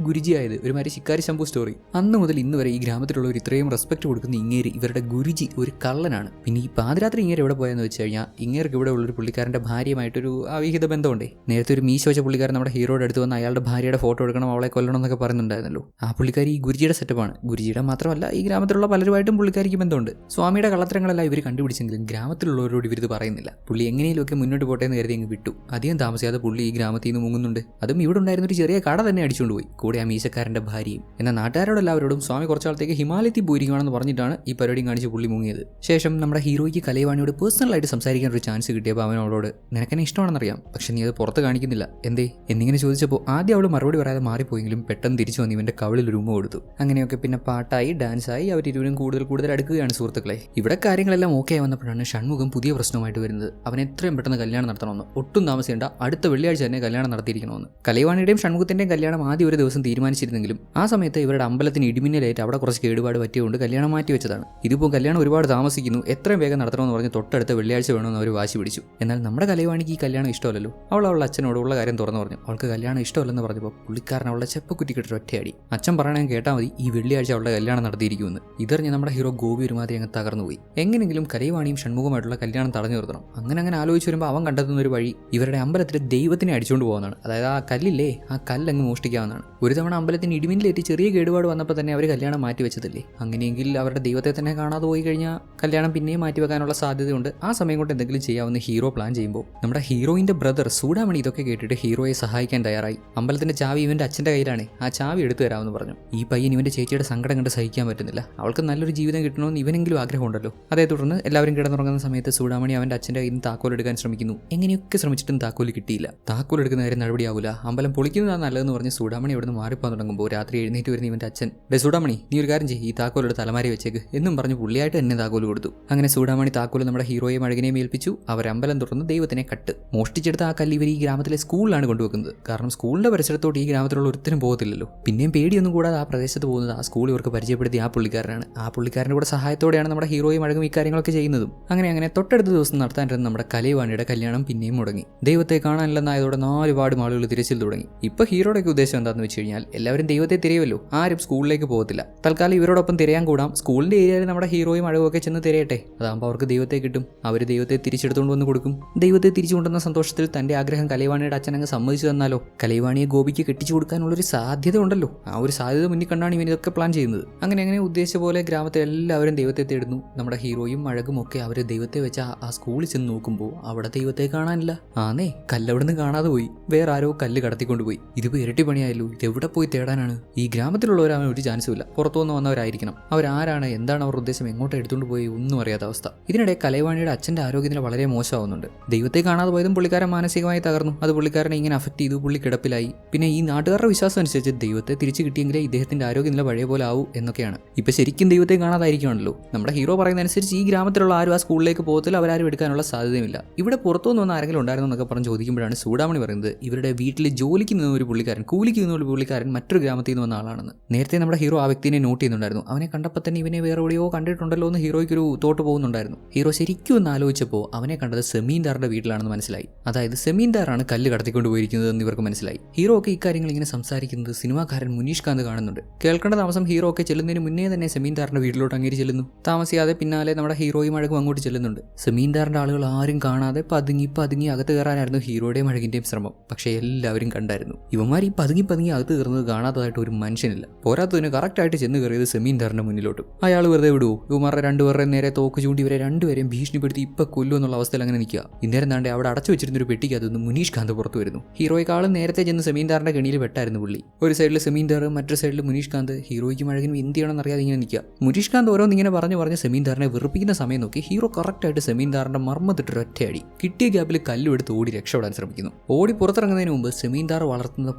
ഒരു മാതിരി ശിക്കാരി ശംഭു സ്റ്റോറി അന്ന് മുതൽ ഇന്ന് വരെ ഈ ഗ്രാമത്തിലുള്ളവർ ഇത്രയും റെസ്പെക്ട് കൊടുക്കുന്ന ഇങ്ങേരി ഇവരുടെ ഗുരുജി ഒരു കള്ളനാണ്. പിന്നെ ഈ പാതിരാത്രി ഇങ്ങേര് എവിടെ പോയെന്ന് വെച്ച് കഴിഞ്ഞാൽ ഇങ്ങേർക്ക് ഇവിടെ ഉള്ളൊരു പുള്ളിക്കാരന്റെ ഭാര്യയുമായിട്ടൊരു അവിഹിത ബന്ധമുണ്ടേ. നേരത്തെ ഒരു മീശ വെച്ച പുള്ളിക്കാരൻ നമ്മുടെ ഹീറോയുടെ അടുത്ത് വന്ന് അയാളുടെ ഭാര്യയുടെ ഫോട്ടോ എടുക്കണം അവളെ കൊല്ലണം എന്നൊക്കെ പറയുന്നുണ്ടായിരുന്നല്ലോ. ആ പുള്ളിക്കാരി ഈ ഗുരുജിയുടെ സെറ്റപ്പാണ് ഗുരുജിയുടെ മാത്രമല്ല ഈ ഗ്രാമത്തിലുള്ള പലരുമായിട്ടും പുള്ളിക്കാരിക്ക് ബന്ധമുണ്ട്. സ്വാമിയുടെ കള്ളത്തരങ്ങളെല്ലാം ഇവർ കണ്ടുപിടിച്ചെങ്കിലും ഗ്രാമത്തിലുള്ളവരോട് ഇവരിത് പറയുന്നില്ല. പുള്ളി എങ്ങനെയൊക്കെ മുന്നോട്ട് പോട്ടെ എന്ന് കരുതി അങ്ങ് വിട്ടു. അധികം താമസിയാതെ പുള്ളി ഈ ഗ്രാമത്തിൽ നിന്ന് മുങ്ങുന്നുണ്ട്. അതും ഇവിടെ ഉണ്ടായിരുന്ന ഒരു ചെറിയ കട തന്നെ അടിച്ചുകൊണ്ട് പോയി കൂടെ ആ മീശക്കാരന്റെ ഭാര്യയും. എന്നാൽ നാട്ടുകാരോടെല്ലാവരോടും സ്വാമി കുറച്ചാളത്തേക്ക് ഹിമാലയത്തിൽ പോയിരിക്കുകയാണെന്ന് പറഞ്ഞിട്ടാണ് ഈ പരിപാടിയും കാണിച്ച് പുള്ളി മുങ്ങിയത്. ശേഷം നമ്മുടെ ഹീറോയ്ക്ക് കലൈവാണിയോട് പേഴ്സണലായിട്ട് സംസാരിക്കാൻ ഒരു ചാൻസ് കിട്ടിയപ്പോൾ അവനോട് നിനക്കെന്നെ ഇഷ്ടമാണെന്നറിയാം പക്ഷെ നീ അത് പുറത്ത് കാണിക്കുന്നില്ല. എന്തേ? എന്നിങ്ങനെ ചോദിച്ചപ്പോൾ ആദ്യം അവൾ മറുപടി പറയാതെ മാറിപ്പോയെങ്കിലും പെട്ടെന്ന് തിരിച്ചു വന്ന് ഇവന്റെ കവളിൽ ഒരു ഉമ്മ കൊടുത്തു. അങ്ങനെയൊക്കെ പിന്നെ പാട്ടായി ഡാൻസായി അവർ ഇരുവരും കൂടുതൽ കൂടുതൽ അടുക്കുകയാണ് സുഹൃത്തുക്കളെ. ഇവിടെ കാര്യങ്ങളെല്ലാം ഓക്കെ വന്നപ്പോഴാണ് ഷൺമുഖം പുതിയ പ്രശ്നമായിട്ട് വരുന്നത്. അവൻ എത്രയും പെട്ടെന്ന് കല്യാണം നടത്തണമെന്ന്. ഒട്ടും താമസിക്കേണ്ട അടുത്ത വെള്ളിയാഴ്ച തന്നെ കല്യാണം നടത്തിയിരിക്കണമെന്ന്. കലൈവാണിയുടെയും ഷൺമുഖത്തിന്റെയും കല്യാണം ആദ്യം ഒരു ദിവസം തീരുമാനിച്ചിരുന്നെങ്കിലും ആ സമയത്ത് ഇവരുടെ അമ്പലത്തിന് ഇടിമിന്നലേറ്റ് അവിടെ കുറച്ച് കേടുപാട് പറ്റിയതുകൊണ്ട് കല്യാണം മാറ്റി വെച്ചതാണ്. ഇതിപ്പോൾ കല്യാണം ഒരുപാട് താമസിക്കുന്നു. എത്രയും വേഗം നടത്തണമെന്ന് പറഞ്ഞ് തൊട്ടടുത്ത വെള്ളിയാഴ്ച വേണമെന്ന് അവർ വാശി പിടിച്ചു. എന്നാൽ നമ്മുടെ കലൈവാണിക്ക് ഈ കല്യാണം ഇഷ്ടമല്ലല്ലോ. അവൾ അവളുടെ അച്ഛനോട് ഉള്ള കാര്യം തുറന്നു പറഞ്ഞു. അവൾക്ക് കല്യാണം ഇഷ്ടമല്ലെന്ന് പറഞ്ഞപ്പോൾ പുള്ളിക്കാരൻ അവളുടെ ചെപ്പക്കുറ്റിക്കിട്ട് ഒറ്റയടി. അച്ഛൻ പറയണമെങ്കിൽ കേട്ടാൽ മതി. ഈ വെള്ളിയാഴ്ച അവളുടെ കല്യാണം നടത്തിയിരിക്കുമെന്ന്. ഇതറിഞ്ഞ് നമ്മുടെ ഹീറോ ഗോപി ഒരുമാതിരി അങ്ങ് തകർന്നുപോയി എങ്ങനെങ്കിലും കലയുവാണിയും ഷൺമുഖമായിട്ടുള്ള കല്യാണം തടഞ്ഞു നിർത്തണം. അങ്ങനെ അങ്ങനെ ആലോചിച്ച് വരുമ്പോൾ അവൻ കണ്ടെത്തുന്ന ഒരു വഴി ഇവരുടെ അമ്പലത്തിലെ ദൈവത്തിനെ അടിച്ചുകൊണ്ട് പോകുന്നതാണ് അതായത് ആ കല്ലില്ലേ? ആ കല്ലങ്ങ് മോഷ്ടിക്കാവുന്നതാണ് ഒരു തവണ അമ്പലത്തിന് ഇടിമിന്നിലേറ്റ് ചെറിയ കേടുപാട് വന്നപ്പോൾ തന്നെ അവർ കല്യാണം മാറ്റി വെച്ചതല്ലേ അങ്ങനെയെങ്കിൽ അവരുടെ ദൈവത്തെ തന്നെ കാണാതെ പോയി കഴിഞ്ഞാൽ കല്യാണം പിന്നെയും മാറ്റി വെക്കാനുള്ള സാധ്യതയുണ്ട്. ആ സമയം കൊണ്ട് എന്തെങ്കിലും ചെയ്യാവുന്ന ഹീറോ പ്ലാൻ ചെയ്യുമ്പോൾ നമ്മുടെ ഹീറോയിന്റെ ബ്രദർ സൂഡാമണി ഇതൊക്കെ കേട്ടിട്ട് ഹീറോയെ സഹായിക്കാൻ തയ്യാറായി. അമ്പലത്തിന്റെ ചാവി ഇവന്റെ അച്ഛന്റെ കയ്യിലാണ്. ആ ചാവി എടുത്തു തരാമെന്ന് പറഞ്ഞു. ഈ പയ്യൻ ഇവന്റെ ചേച്ചിയുടെ സങ്കടം കണ്ട് സഹിക്കാൻ പറ്റുന്നില്ല. അവൾക്ക് നല്ലൊരു ജീവിതം കിട്ടണമെന്ന് ഇവനെങ്കിലും ആഗ്രഹമുണ്ടല്ലോ. അതേ തുടർന്ന് എല്ലാവരും കിടന്നുറങ്ങുന്ന സമയത്ത് സൂഡാമണി അവന്റെ അച്ഛന്റെ കയ്യിൽ നിന്ന് താക്കോൽ എടുക്കാൻ ശ്രമിക്കുന്നു. എങ്ങനെയൊക്കെ ശ്രമിച്ചിട്ടും താക്കോൽ കിട്ടിയില്ല. താക്കോൽ എടുക്കുന്ന കാര്യം നടപടിയാവില്ല അമ്പലം പൊളിക്കുന്നതാണ് നല്ലതെന്ന് പറഞ്ഞ് സൂഡാമണി അവിടെ നിന്ന് മാറിപ്പോകാൻ തുടങ്ങുമ്പോൾ രാത്രി എഴുന്നേറ്റ് വരുന്ന ഇവന്റെ അച്ഛൻ ഡേ സൂഡാമണി നീ ഒരു കാര്യം ചെയ്യ് ഈ താക്കോൽ എടുത്ത് തലമാരി വെച്ചേക്ക് എന്നും പറഞ്ഞു പുള്ളിയായിട്ട് തന്നെ താക്കോൽ കൊടുത്തു. അങ്ങനെ സൂഡാമണി താക്കോൽ നമ്മുടെ ഹീറോയെ അഴകിനെയും ഏൽപ്പിച്ചു. അവർ അമ്പലം തുറന്ന് ദൈവത്തിനെ കട്ട്. മോഷ്ടിച്ചെടുത്ത ആ കല്ല് ഇവർ ഈ ഗ്രാമത്തിലെ സ്കൂളിലാണ് കൊണ്ടുവെക്കുന്നത്. കാരണം സ്കൂളിന്റെ പരിസരത്തോട്ട് ഈ ഗ്രാമത്തിലുള്ള ഒരുത്തരും പോകത്തില്ലല്ലോ. പിന്നെയും പേടിയൊന്നും കൂടാതെ ആ പ്രദേശത്ത് പോകുന്നത് ആ സ്കൂൾ ഇവർക്ക് പരിചയപ്പെടുത്തിയ ആ പുള്ളിക്കാരനാണ്. ആ പുള്ളിക്കാരന്റെ കൂടെ സഹായത്തോടെയാണ് നമ്മുടെ ഹീറോയും മഴകും ഇക്കാര്യങ്ങളൊക്കെ ചെയ്യുന്നതും. അങ്ങനെ അങ്ങനെ തൊട്ടടുത്ത ദിവസം നടത്താനിരുന്ന നമ്മുടെ കലയുവാണിയുടെ കല്യാണം പിന്നെയും മുടങ്ങി. ദൈവത്തെ കാണാനില്ലെന്നായതോടെ നാലുപാട് ആളുകൾ തിരച്ചിൽ തുടങ്ങി. ഇപ്പൊ ഹീറോയുടെയൊക്കെ ഉദ്ദേശം എന്താണെന്ന് വെച്ച് കഴിഞ്ഞാൽ എല്ലാവരും ദൈവത്തെ തിരയുമല്ലോ. ആരും സ്കൂളിലേക്ക് പോകത്തില്ല. തൽക്കാലം ഇവരോടൊപ്പം തിരയാൻ കൂടാം. സ്കൂളിന്റെ ഏരിയയിൽ നമ്മുടെ ഹീറോയും അഴകൊക്കെ ചെന്ന് തിരയട്ടെ. അതാകുമ്പോൾ അവർക്ക് ദൈവത്തെ കിട്ടും. അവർ ദൈവത്തെ തിരിച്ചെടുത്തുകൊണ്ട് വന്ന് കൊടുക്കും. ദൈവത്തെ തിരിച്ചു കൊണ്ടുവന്ന സന്തോഷത്തിൽ തന്റെ ആഗ്രഹം കലൈവാണിയുടെ അച്ഛനങ്ങ് സമ്മതിച്ചു തന്നാലോ? കലൈവാണിയെ ഗോപിക്ക് കെട്ടിച്ചു കൊടുക്കാനുള്ളൊരു സാധ്യത ഉണ്ടല്ലോ. ആ ഒരു സാധ്യത മുന്നിൽ കണ്ടാണ് ഇവൻ ഇതൊക്കെ പ്ലാൻ ചെയ്യുന്നത്. അങ്ങനെ അങ്ങനെ ഉദ്ദേശിച്ച പോലെ ഗ്രാമത്തിൽ എല്ലാവരും ദൈവത്തെ തേടുന്നു. നമ്മുടെ ഹീറോയും അഴകും ഒക്കെ അവർ ദൈവത്തെ വെച്ച ആ- സ്കൂളിൽ ചെന്ന് നോക്കുമ്പോൾ അവിടെ ദൈവത്തെ കാണാനില്ല. ആന്നേ കല്ലവിടുന്ന് കാണാതെ പോയി. വേറെ ആരോ കല്ല് കടത്തിക്കൊണ്ടുപോയി ഇതിപ്പോ ഇരട്ടി പണിയായല്ലോ? ഇത് എവിടെ പോയി തേടാനാണ്? ഈ ഗ്രാമത്തിലുള്ളവർ അവന് ഒരു ചാൻസും ഇല്ല പുറത്തുനിന്ന് വന്നവരായിരിക്കണം. അവരാരാണ്? എന്താണ് അവരുടെ ഉദ്ദേശം? എങ്ങോട്ട് എടുത്തുകൊണ്ട് പോയി? ഒന്നും അറിയാത്ത അവസ്ഥ. ഇതിനിടെ കലൈവാണിയുടെ അച്ഛന്റെ ആരോഗ്യനില വളരെ മോശമാവുന്നുണ്ട്. ദൈവത്തെ കാണാതെ പോയതും പുള്ളിക്കാരൻ മാനസികമായി തകർന്നു. അത് പുള്ളിക്കാരനെ ഇങ്ങനെ അഫക്ട് ചെയ്തു. പുള്ളി കിടപ്പിലായി. പിന്നെ ഈ നാട്ടുകാരുടെ വിശ്വാസം അനുസരിച്ച് ദൈവത്തെ തിരിച്ചു കിട്ടിയെങ്കിലേ ഇദ്ദേഹത്തിന്റെ ആരോഗ്യനില പഴയ പോലെ ആവൂ എന്നൊക്കെയാണ്. ഇപ്പൊ ശരിക്കും ദൈവത്തെ കാണാതായിരിക്കുമല്ലോ നമ്മുടെ ഹീറോ പറയുന്ന അനുസരിച്ച് ഈ ഗ്രാമത്തിലുള്ള ആരും ആ സ്കൂളിലേക്ക് പോകത്തില്ല. അവരാരും എടുക്കാനുള്ള സാധ്യതയുമില്ല. ഇവിടെ പുറത്തുനിന്ന് വന്ന ആരെങ്കിലും ഉണ്ടായിരുന്നു എന്നൊക്കെ പറഞ്ഞ് ചോദിക്കുമ്പോഴാണ് സൂഡാമണി പറയുന്നത്. ഇവരുടെ വീട്ടിൽ ജോലിക്ക് നിന്ന ഒരു പുള്ളിക്കാരൻ കൂലി ജോലിക്ക് നിന്നുള്ള പുള്ളിക്കാരൻ മറ്റൊരു ഗ്രാമത്തിൽ നിന്ന് വന്ന ആളാണെന്ന്. നേരത്തെ നമ്മുടെ ഹീറോ ആ വ്യക്തിനെ നോട്ട് ചെയ്യുന്നുണ്ടായിരുന്നു. അവനെ കണ്ടപ്പോൾ തന്നെ ഇവനെ വേറെ എവിടെയോ കണ്ടിട്ടുണ്ടല്ലോ എന്ന് ഹീറോയ്ക്ക് ഒരു തോട്ട് പോകുന്നുണ്ടായിരുന്നു. ഹീറോ ശരിക്കും ഒന്ന് ആലോചിച്ചപ്പോൾ അവനെ കണ്ടത് സെമീൻദാറിന്റെ വീട്ടിലാണെന്ന് മനസ്സിലായി. അതായത് സെമീൻദാറാണ് കല്ല് കടത്തിക്കൊണ്ട് പോയിരിക്കുന്നത് എന്ന് ഇവർക്ക് മനസ്സിലായി. ഹീറോ ഒക്കെ ഇക്കാര്യങ്ങൾ ഇങ്ങനെ സംസാരിക്കുന്നത് സിനിമാകാരൻ മുനീഷ് കാന്ത് കാണുന്നുണ്ട്. കേൾക്കേണ്ട താമസം ഹീറോ ഒക്കെ ചെല്ലുന്നതിന് മുന്നേ തന്നെ സെമീൻദാറിന്റെ വീട്ടിലോട്ട് അങ്ങേരി ചെല്ലുന്നു. താമസിയാതെ പിന്നാലെ നമ്മുടെ ഹീറോയും അഴകും അങ്ങോട്ട് ചെല്ലുന്നുണ്ട്. സെമീൻദാറിന്റെ ആളുകൾ ആരും കാണാതെ പതുങ്ങി പതുങ്ങി അകത്ത് കയറാനായിരുന്നു ഹീറോയുടെയും അഴകിന്റെയും ശ്രമം. പക്ഷേ എല്ലാവരും കണ്ടായിരുന്നു. ഇവന്മാർ ഈ പതുങ്ങി പതുങ്ങി അകത്ത് കയറുന്നത് കാണാത്തതായിട്ട് ഒരു മനുഷ്യനില്ല. പോരാത്തതിന് കറക്റ്റായിട്ട് ചെന്ന് കയറിയത് സെമീൻദാറിന്റെ മുന്നിലോട്ട്. അയാൾ വെറുതെ വിടുവോ ഇവന്മാരുടെ രണ്ടുപേരുടെ നേരെ തോക്ക് ചൂണ്ടി ഇവരെ രണ്ടുപേരെയും ഭീഷണിപ്പെടുത്തി ഇപ്പൊ കൊല്ലു എന്നുള്ള അവസ്ഥയിൽ അങ്ങനെ നിൽക്കുക. ഇന്നേരം താണ്ടെ അവിടെ അടച്ചു വെച്ചിരുന്ന ഒരു പെട്ടിക്ക് അതൊന്ന് മുനീഷ് കാന്ത് പുറത്തു വരുന്നു. ഹീറോയെക്കാളും നേരത്തെ ചെന്ന് സെമീൻദാറിന്റെ കെണിയിൽ വെട്ടായിരുന്നു പുള്ളി. ഒരു സൈഡിൽ സെമീൻദാർ മറ്റൊരു സൈഡിൽ മുനീഷ് കാന്ത് ഹീറോയ്ക്കും അഴകിനും എന്ത് ചെയ്യണമെന്ന് അറിയാതെ ഇങ്ങനെ നിൽക്കുക. മുനീഷ് കാന്ത് ഓരോന്ന് ഇങ്ങനെ പറഞ്ഞു പറഞ്ഞ് സെമീൻദാറിനെ വെറുപ്പിക്കുന്ന സമയം നോക്കി ഹീറോ കറക്റ്റായിട്ട് സെമീൻദാറിന്റെ മർമ്മത്തിട്ട് ഒറ്റയടി കിട്ടിയ ഗ്യാപ്പിൽ കല്ലുമെടുത്ത് ഓടി രക്ഷപ്പെടാൻ ശ്രമിക്കുന്നു. ഓടി പുറത്തിറങ്ങുന്നതിന് മുമ്പ് സെമീൻദാർ വളർത്തുന്ന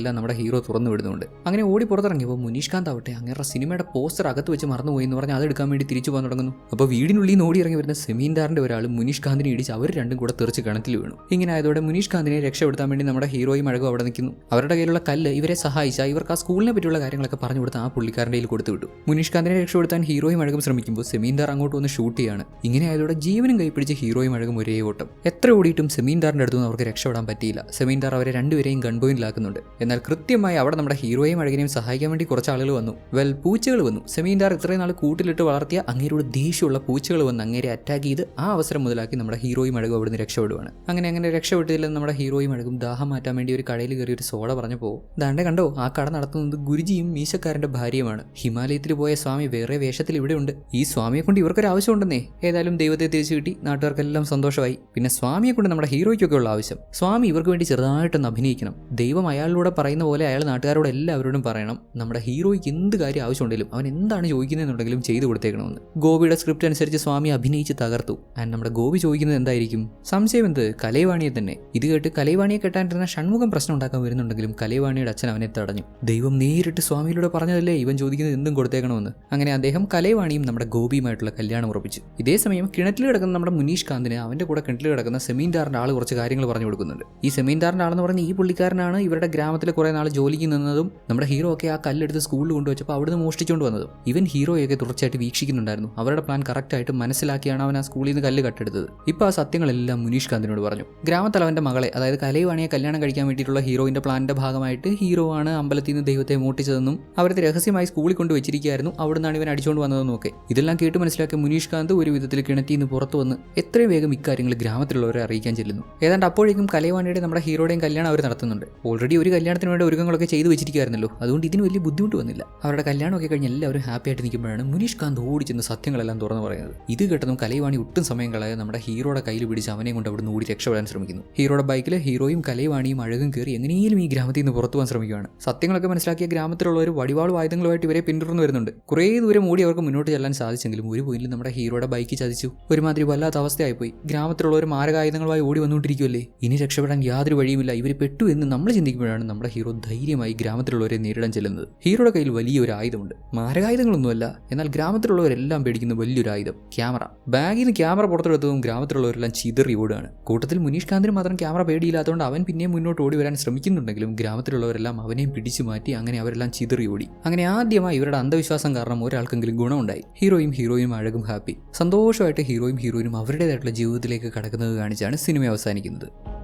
പൂച്ചകളെല്ലാം നമ്മുടെ ഹീറോ തുറന്നു വിടുന്നുണ്ട്. അങ്ങനെ ഓടി പുറത്തിറങ്ങിയപ്പോൾ മുനീഷ് കാന്ത് ആവട്ടെ അങ്ങനെ സിനിമയുടെ പോസ്റ്റർ അകത്ത് വെച്ച് മറന്നുപോയി എന്ന് പറഞ്ഞ് അതെടുക്കാൻ വേണ്ടി തിരിച്ചു പോകാൻ തുടങ്ങുന്നു. അപ്പോൾ വീടിനുള്ളിൽ നിന്ന് ഓടി ഇറങ്ങി വരുന്ന സെമീൻദാറിന്റെ ഒരാൾ മുനീഷ് കാന്തിനെ ഇടിച്ച് അവർ രണ്ടും കൂടെ തെറിച്ച് കിണറ്റിൽ വീണു. ഇങ്ങനെ ആയതോടെ മുനീഷ് കാന്തിനെ രക്ഷപ്പെടുത്താൻ വേണ്ടി നമ്മുടെ ഹീറോയും അഴകും അവിടെ നിൽക്കുന്നു. അവരുടെ കയ്യിലുള്ള കല്ല് ഇവരെ സഹായിച്ച ഇവർക്ക് ആ സ്കൂളിനെ പറ്റിയുള്ള കാര്യങ്ങളൊക്കെ പറഞ്ഞു കൊടുത്ത് ആ പുള്ളിക്കാരന്റെ കയ്യിൽ കൊടുത്തു വിട്ടു. മുനീഷ് കാന്തിനെ രക്ഷപ്പെടുത്താൻ ഹീറോയും അഴകും ശ്രമിക്കുമ്പോൾ സെമീൻദാർ അങ്ങോട്ട് വന്ന് ഷൂട്ട് ചെയ്യാണ്. ഇങ്ങനെ ആയതോടെ ജീവനും കൈപ്പിടിച്ച് ഹീറോയും അഴകും ഒരേ ഓട്ടം. എത്ര ഓടിയിട്ടും സെമീൻദാറിന്റെ അടുത്തുനിന്ന് അവർക്ക് രക്ഷപ്പെടാൻ പറ്റിയില്ല. സെമീൻദാർ അവരെ രണ്ടുപേരെയും ഗൺ പോയിന്റിലാക്കുന്നുണ്ട് എന്നാൽ കൃത്യമായി അവിടെ നമ്മുടെ ഹീറോയും അഴകിനെയും സഹായിക്കാൻ വേണ്ടി കുറച്ച് ആളുകൾ വന്നു. വെൽ പൂച്ചകൾ വന്നു. സെമീൻദാർ ഇത്രയും നാൾ കൂട്ടിലിട്ട് വളർത്തിയ അങ്ങേരോട് ദേഷ്യമുള്ള പൂച്ചകൾ വന്ന് അങ്ങേരെ അറ്റാക്ക് ചെയ്ത് ആ അവസരം മുതലാക്കി നമ്മുടെ ഹീറോയും അഴകും അവിടുന്ന് രക്ഷപ്പെടുവാണ്. അങ്ങനെ അങ്ങനെ രക്ഷപ്പെട്ടില്ല നമ്മുടെ ഹീറോയും അഴകും ദാഹം മാറ്റാൻ വേണ്ടി ഒരു കടയിൽ കയറി ഒരു സോഡ പോകും ദാണ്ടെ കണ്ടോ ആ കട നടത്തുന്നത് ഗുരുജിയും മീശക്കാരന്റെ ഭാര്യയുമാണ്. ഹിമാലയത്തിൽ പോയ സ്വാമി വേറെ വേഷത്തിൽ ഇവിടെയുണ്ട് ഈ സ്വാമിയെ കൊണ്ട് ഇവർക്കൊരു ആവശ്യമുണ്ടെന്നേ ഏതായാലും ദൈവത്തെ തിരിച്ചു കിട്ടി. നാട്ടുകാർക്കെല്ലാം സന്തോഷമായി. പിന്നെ സ്വാമിയെ കൊണ്ട് നമ്മുടെ ഹീറോയ്ക്കൊക്കെ ഉള്ള ആവശ്യം. സ്വാമി ഇവർക്ക് വേണ്ടി ചെറുതായിട്ടൊന്ന് അഭിനയിക്കണം. ദൈവം അയാളിലൂടെ പറയുന്ന പോലെ അയാൾ നാട്ടുകാരോട് എല്ലാവരോടും പറയണം നമ്മുടെ ഹീറോയ്ക്ക് എന്ത് കാര്യം ആവശ്യമുണ്ടെങ്കിലും അവൻ എന്താണ് ചോദിക്കുന്നതെന്നുണ്ടെങ്കിലും ചെയ്തു കൊടുത്തേക്കണമെന്ന്. ഗോപിയുടെ സ്ക്രിപ്റ്റ് അനുസരിച്ച് സ്വാമി അഭിനയിച്ച് തകർത്തു. ആൻഡ് നമ്മുടെ ഗോപി ചോദിക്കുന്നത് എന്തായിരിക്കും? സംശയം എന്ത്? കലൈവാണിയെ തന്നെ. ഇത് കേട്ട് കലൈവാണിയെ കെട്ടാനിരുന്ന ഷൺമുഖം പ്രശ്നം ഉണ്ടാക്കാൻ വരുന്നുണ്ടെങ്കിലും കലൈവാണിയുടെ അച്ഛൻ അവനെ തടഞ്ഞു. ദൈവം നേരിട്ട് സ്വാമിയിലൂടെ പറഞ്ഞതല്ലേ ഇവൻ ചോദിക്കുന്നത് എന്തും കൊടുത്തേക്കണമെന്ന്? അങ്ങനെ അദ്ദേഹം കലൈവാണിയും നമ്മുടെ ഗോപിയുമായിട്ടുള്ള കല്യാണം ഉറപ്പിച്ചു. ഇതേ സമയം കിണറ്റിൽ കിടക്കുന്ന നമ്മുടെ മുനീഷ് കാന്തിന് അവന്റെ കൂടെ കിണറ്റിൽ കിടക്കുന്ന സെമീൻദാറിന്റെ ആൾ കുറച്ച് കാര്യങ്ങൾ പറഞ്ഞു കൊടുക്കുന്നുണ്ട്. ഈ സെമീൻദാറിന്റെ ആളെന്ന് പറഞ്ഞ ഈ പുള്ളിക്കാരനാണ് ഇവരുടെ ഗ്രാമത്തിൽ കുറെ നാൾ ജോലിക്ക് നിന്നതും നമ്മുടെ ഹീറോ ഒക്കെ ആ കല്ലെടുത്ത് സ്കൂളിൽ കൊണ്ടുവച്ചപ്പോൾ അവിടുന്ന് മോഷ്ടിച്ചുകൊണ്ട് വന്നതും. ഇവൻ ഹീറോയൊക്കെ തുടർച്ചയായിട്ട് വീക്ഷിക്കുന്നുണ്ടായിരുന്നു. അവരുടെ പ്ലാൻ കറക്റ്റായിട്ട് മനസ്സിലാക്കിയാണ് അവൻ ആ സ്കൂളിൽ നിന്ന് കല്ല് കട്ടെടുത്തത്. ഇപ്പോൾ ആ സത്യങ്ങളെല്ലാം മുനീഷ് കാന്തിനോട് പറഞ്ഞു. ഗ്രാമത്തലവന്റെ മകളെ അതായത് കലയുവാണിയെ കല്യാണം കഴിക്കാൻ വേണ്ടിയിട്ടുള്ള ഹീറോയിന്റെ പ്ലാനിന്റെ ഭാഗമായിട്ട് ഹീറോ ആണ് അമ്പലത്തിൽ നിന്ന് ദൈവത്തെ മോട്ടിച്ചതെന്നും അവരത് രഹസ്യമായി സ്കൂളിൽ കൊണ്ട് വെച്ചിരിക്കുകയായിരുന്നു. അവിടുന്നാണ് ഇവൻ അടിച്ചുകൊണ്ട് വന്നതെന്നും ഒക്കെ. ഇതെല്ലാം കേട്ട് മനസ്സിലാക്കിയ മുനീഷ് കാന്ത് ഒരു വിധത്തിൽ കിണറ്റിൽ നിന്ന് പുറത്തു വന്ന് എത്രയും വേഗം ഇക്കാര്യങ്ങൾ ഗ്രാമത്തിലുള്ളവരെ അറിയിക്കാൻ ചെല്ലുന്നു. ഏതാണ്ട് അപ്പോഴേക്കും കലയവാണിയുടെ നമ്മുടെ ഹീറോയുടെയും കല്യാണം അവർ നടത്തുന്നുണ്ട്. ഓൾറെഡി ഒരു കല്യാണത്തിന് വേണ്ടി ഒരുക്കങ്ങളൊക്കെ ചെയ്തു വെച്ചിരിക്കുകയായിരുന്നല്ലോ അതുകൊണ്ട് ഇതിന് വലിയ ബുദ്ധിമുട്ട് വന്നില്ല. അവരുടെ കല്യാണമൊക്കെ കഴിഞ്ഞ് എല്ലാവരും ഹാപ്പി ആയിട്ട് നിൽക്കുമ്പോഴാണ് മുനീഷ് കാന്ത് ഓടി ചെന്ന് സത്യങ്ങളെല്ലാം തുറന്നു പറയുന്നത്. ഇത് കേട്ടതും കലൈവാണി ഒട്ടും സമയം കളയാതെ നമ്മുടെ ഹീറോയുടെ കയ്യിൽ പിടിച്ച് അവനെ കൊണ്ട് അവിടെ ഓടി രക്ഷപ്പെടാൻ ശ്രമിക്കുന്നു. ഹീറോയുടെ ബൈക്കിൽ ഹീറോയും കലൈവാണിയും അഴകും കയറി എങ്ങനെയും ഈ ഗ്രാമത്തിൽ നിന്ന് പുറത്തു പോകാൻ ശ്രമിക്കുകയാണ് സത്യങ്ങളൊക്കെ മനസ്സിലാക്കിയ ഗ്രാമത്തിലുള്ളവർ വടിവാളും ആയുധങ്ങളുമായിട്ട് ഇവരെ പിന്തുടർന്ന് വരുന്നുണ്ട്. കുറേ ദൂരം ഓടി അവർക്ക് മുന്നോട്ട് ചെല്ലാൻ സാധിച്ചെങ്കിലും ഒരു പോയിന്റിൽ നമ്മുടെ ഹീറോയുടെ ബൈക്ക് ചതിച്ചു. ഒരുമാതിരി വല്ലാത്ത അവസ്ഥയായിപ്പോയി ഗ്രാമത്തിലുള്ളവർ മാരകായുധങ്ങളുമായി ഓടി വന്നുകൊണ്ടിരിക്കുമല്ലേ ഇനി രക്ഷപ്പെടാൻ യാതൊരു വഴിയുമില്ല. ഇവർ പെട്ടു എന്ന് നമ്മൾ ചിന്തിക്കുമ്പോഴാണ് നമ്മുടെ ഹീറോ ധൈര്യമായി ഗ്രാമത്തിലുള്ളവരെ നേരിടാൻ ചെല്ലുന്നത്. ഹീറോയുടെ കയ്യിൽ വലിയൊരു ആയുധമുണ്ട്. മാരകായുധങ്ങളൊന്നുമല്ല എന്നാൽ ഗ്രാമത്തിലുള്ളവരെല്ലാം പേടിക്കുന്ന വലിയൊരു ആയുധം ക്യാമറ. ബാഗിൽ നിന്ന് ക്യാമറ പുറത്തെടുത്തതും ഗ്രാമത്തിലുള്ളവരെല്ലാം ചിതറി ഓടുകയാണ്. കൂട്ടത്തിൽ മുനീഷ് കാന്തിന് മാത്രം ക്യാമറ പേടിയില്ലാത്തതുകൊണ്ട് അവൻ പിന്നെയും മുന്നോട്ട് ഓടി വരാൻ ശ്രമിക്കുന്നുണ്ടെങ്കിലും ഗ്രാമത്തിലുള്ളവരെല്ലാം അവനെയും പിടിച്ചു മാറ്റി അങ്ങനെ അവരെല്ലാം ചിതറി ഓടി. അങ്ങനെ ആദ്യമായി ഇവരുടെ അന്ധവിശ്വാസം കാരണം ഒരാൾക്കെങ്കിലും ഗുണമുണ്ടായി. ഹീറോയും ഹീറോയും അഴകും ഹാപ്പി. സന്തോഷമായിട്ട് ഹീറോയും ഹീറോയിനും അവരുടേതായിട്ടുള്ള ജീവിതത്തിലേക്ക് കടക്കുന്നത് കാണിച്ചാണ് സിനിമ അവസാനിക്കുന്നത്.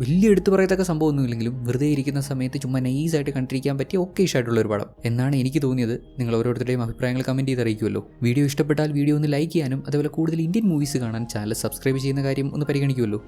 വലിയ എടുത്തു പറയത്തക്ക സംഭവമൊന്നുമില്ലെങ്കിലും വെറുതെ ഇരിക്കുന്ന സമയത്ത് ചുമ്മാ നൈസായിട്ട് കണ്ടിരിക്കാൻ പറ്റിയ ഒക്കെ ഇഷ്ടമായിട്ടുള്ള ഒരു പടം. എന്നാണ് എനിക്ക് തോന്നിയത്. നിങ്ങൾ ഓരോരുത്തരുടെയും അഭിപ്രായങ്ങൾ കമന്റ് ചെയ്ത് അറിയിക്കുമല്ലോ വീഡിയോ ഇഷ്ടപ്പെട്ടാൽ വീഡിയോ ഒന്ന് ലൈക്ക് ചെയ്യാനും അതുപോലെ കൂടുതൽ ഇന്ത്യൻ മൂവീസ് കാണാൻ ചാനൽ സബ്സ്ക്രൈബ് ചെയ്യുന്ന കാര്യം ഒന്ന് പരിഗണിക്കുമല്ലോ.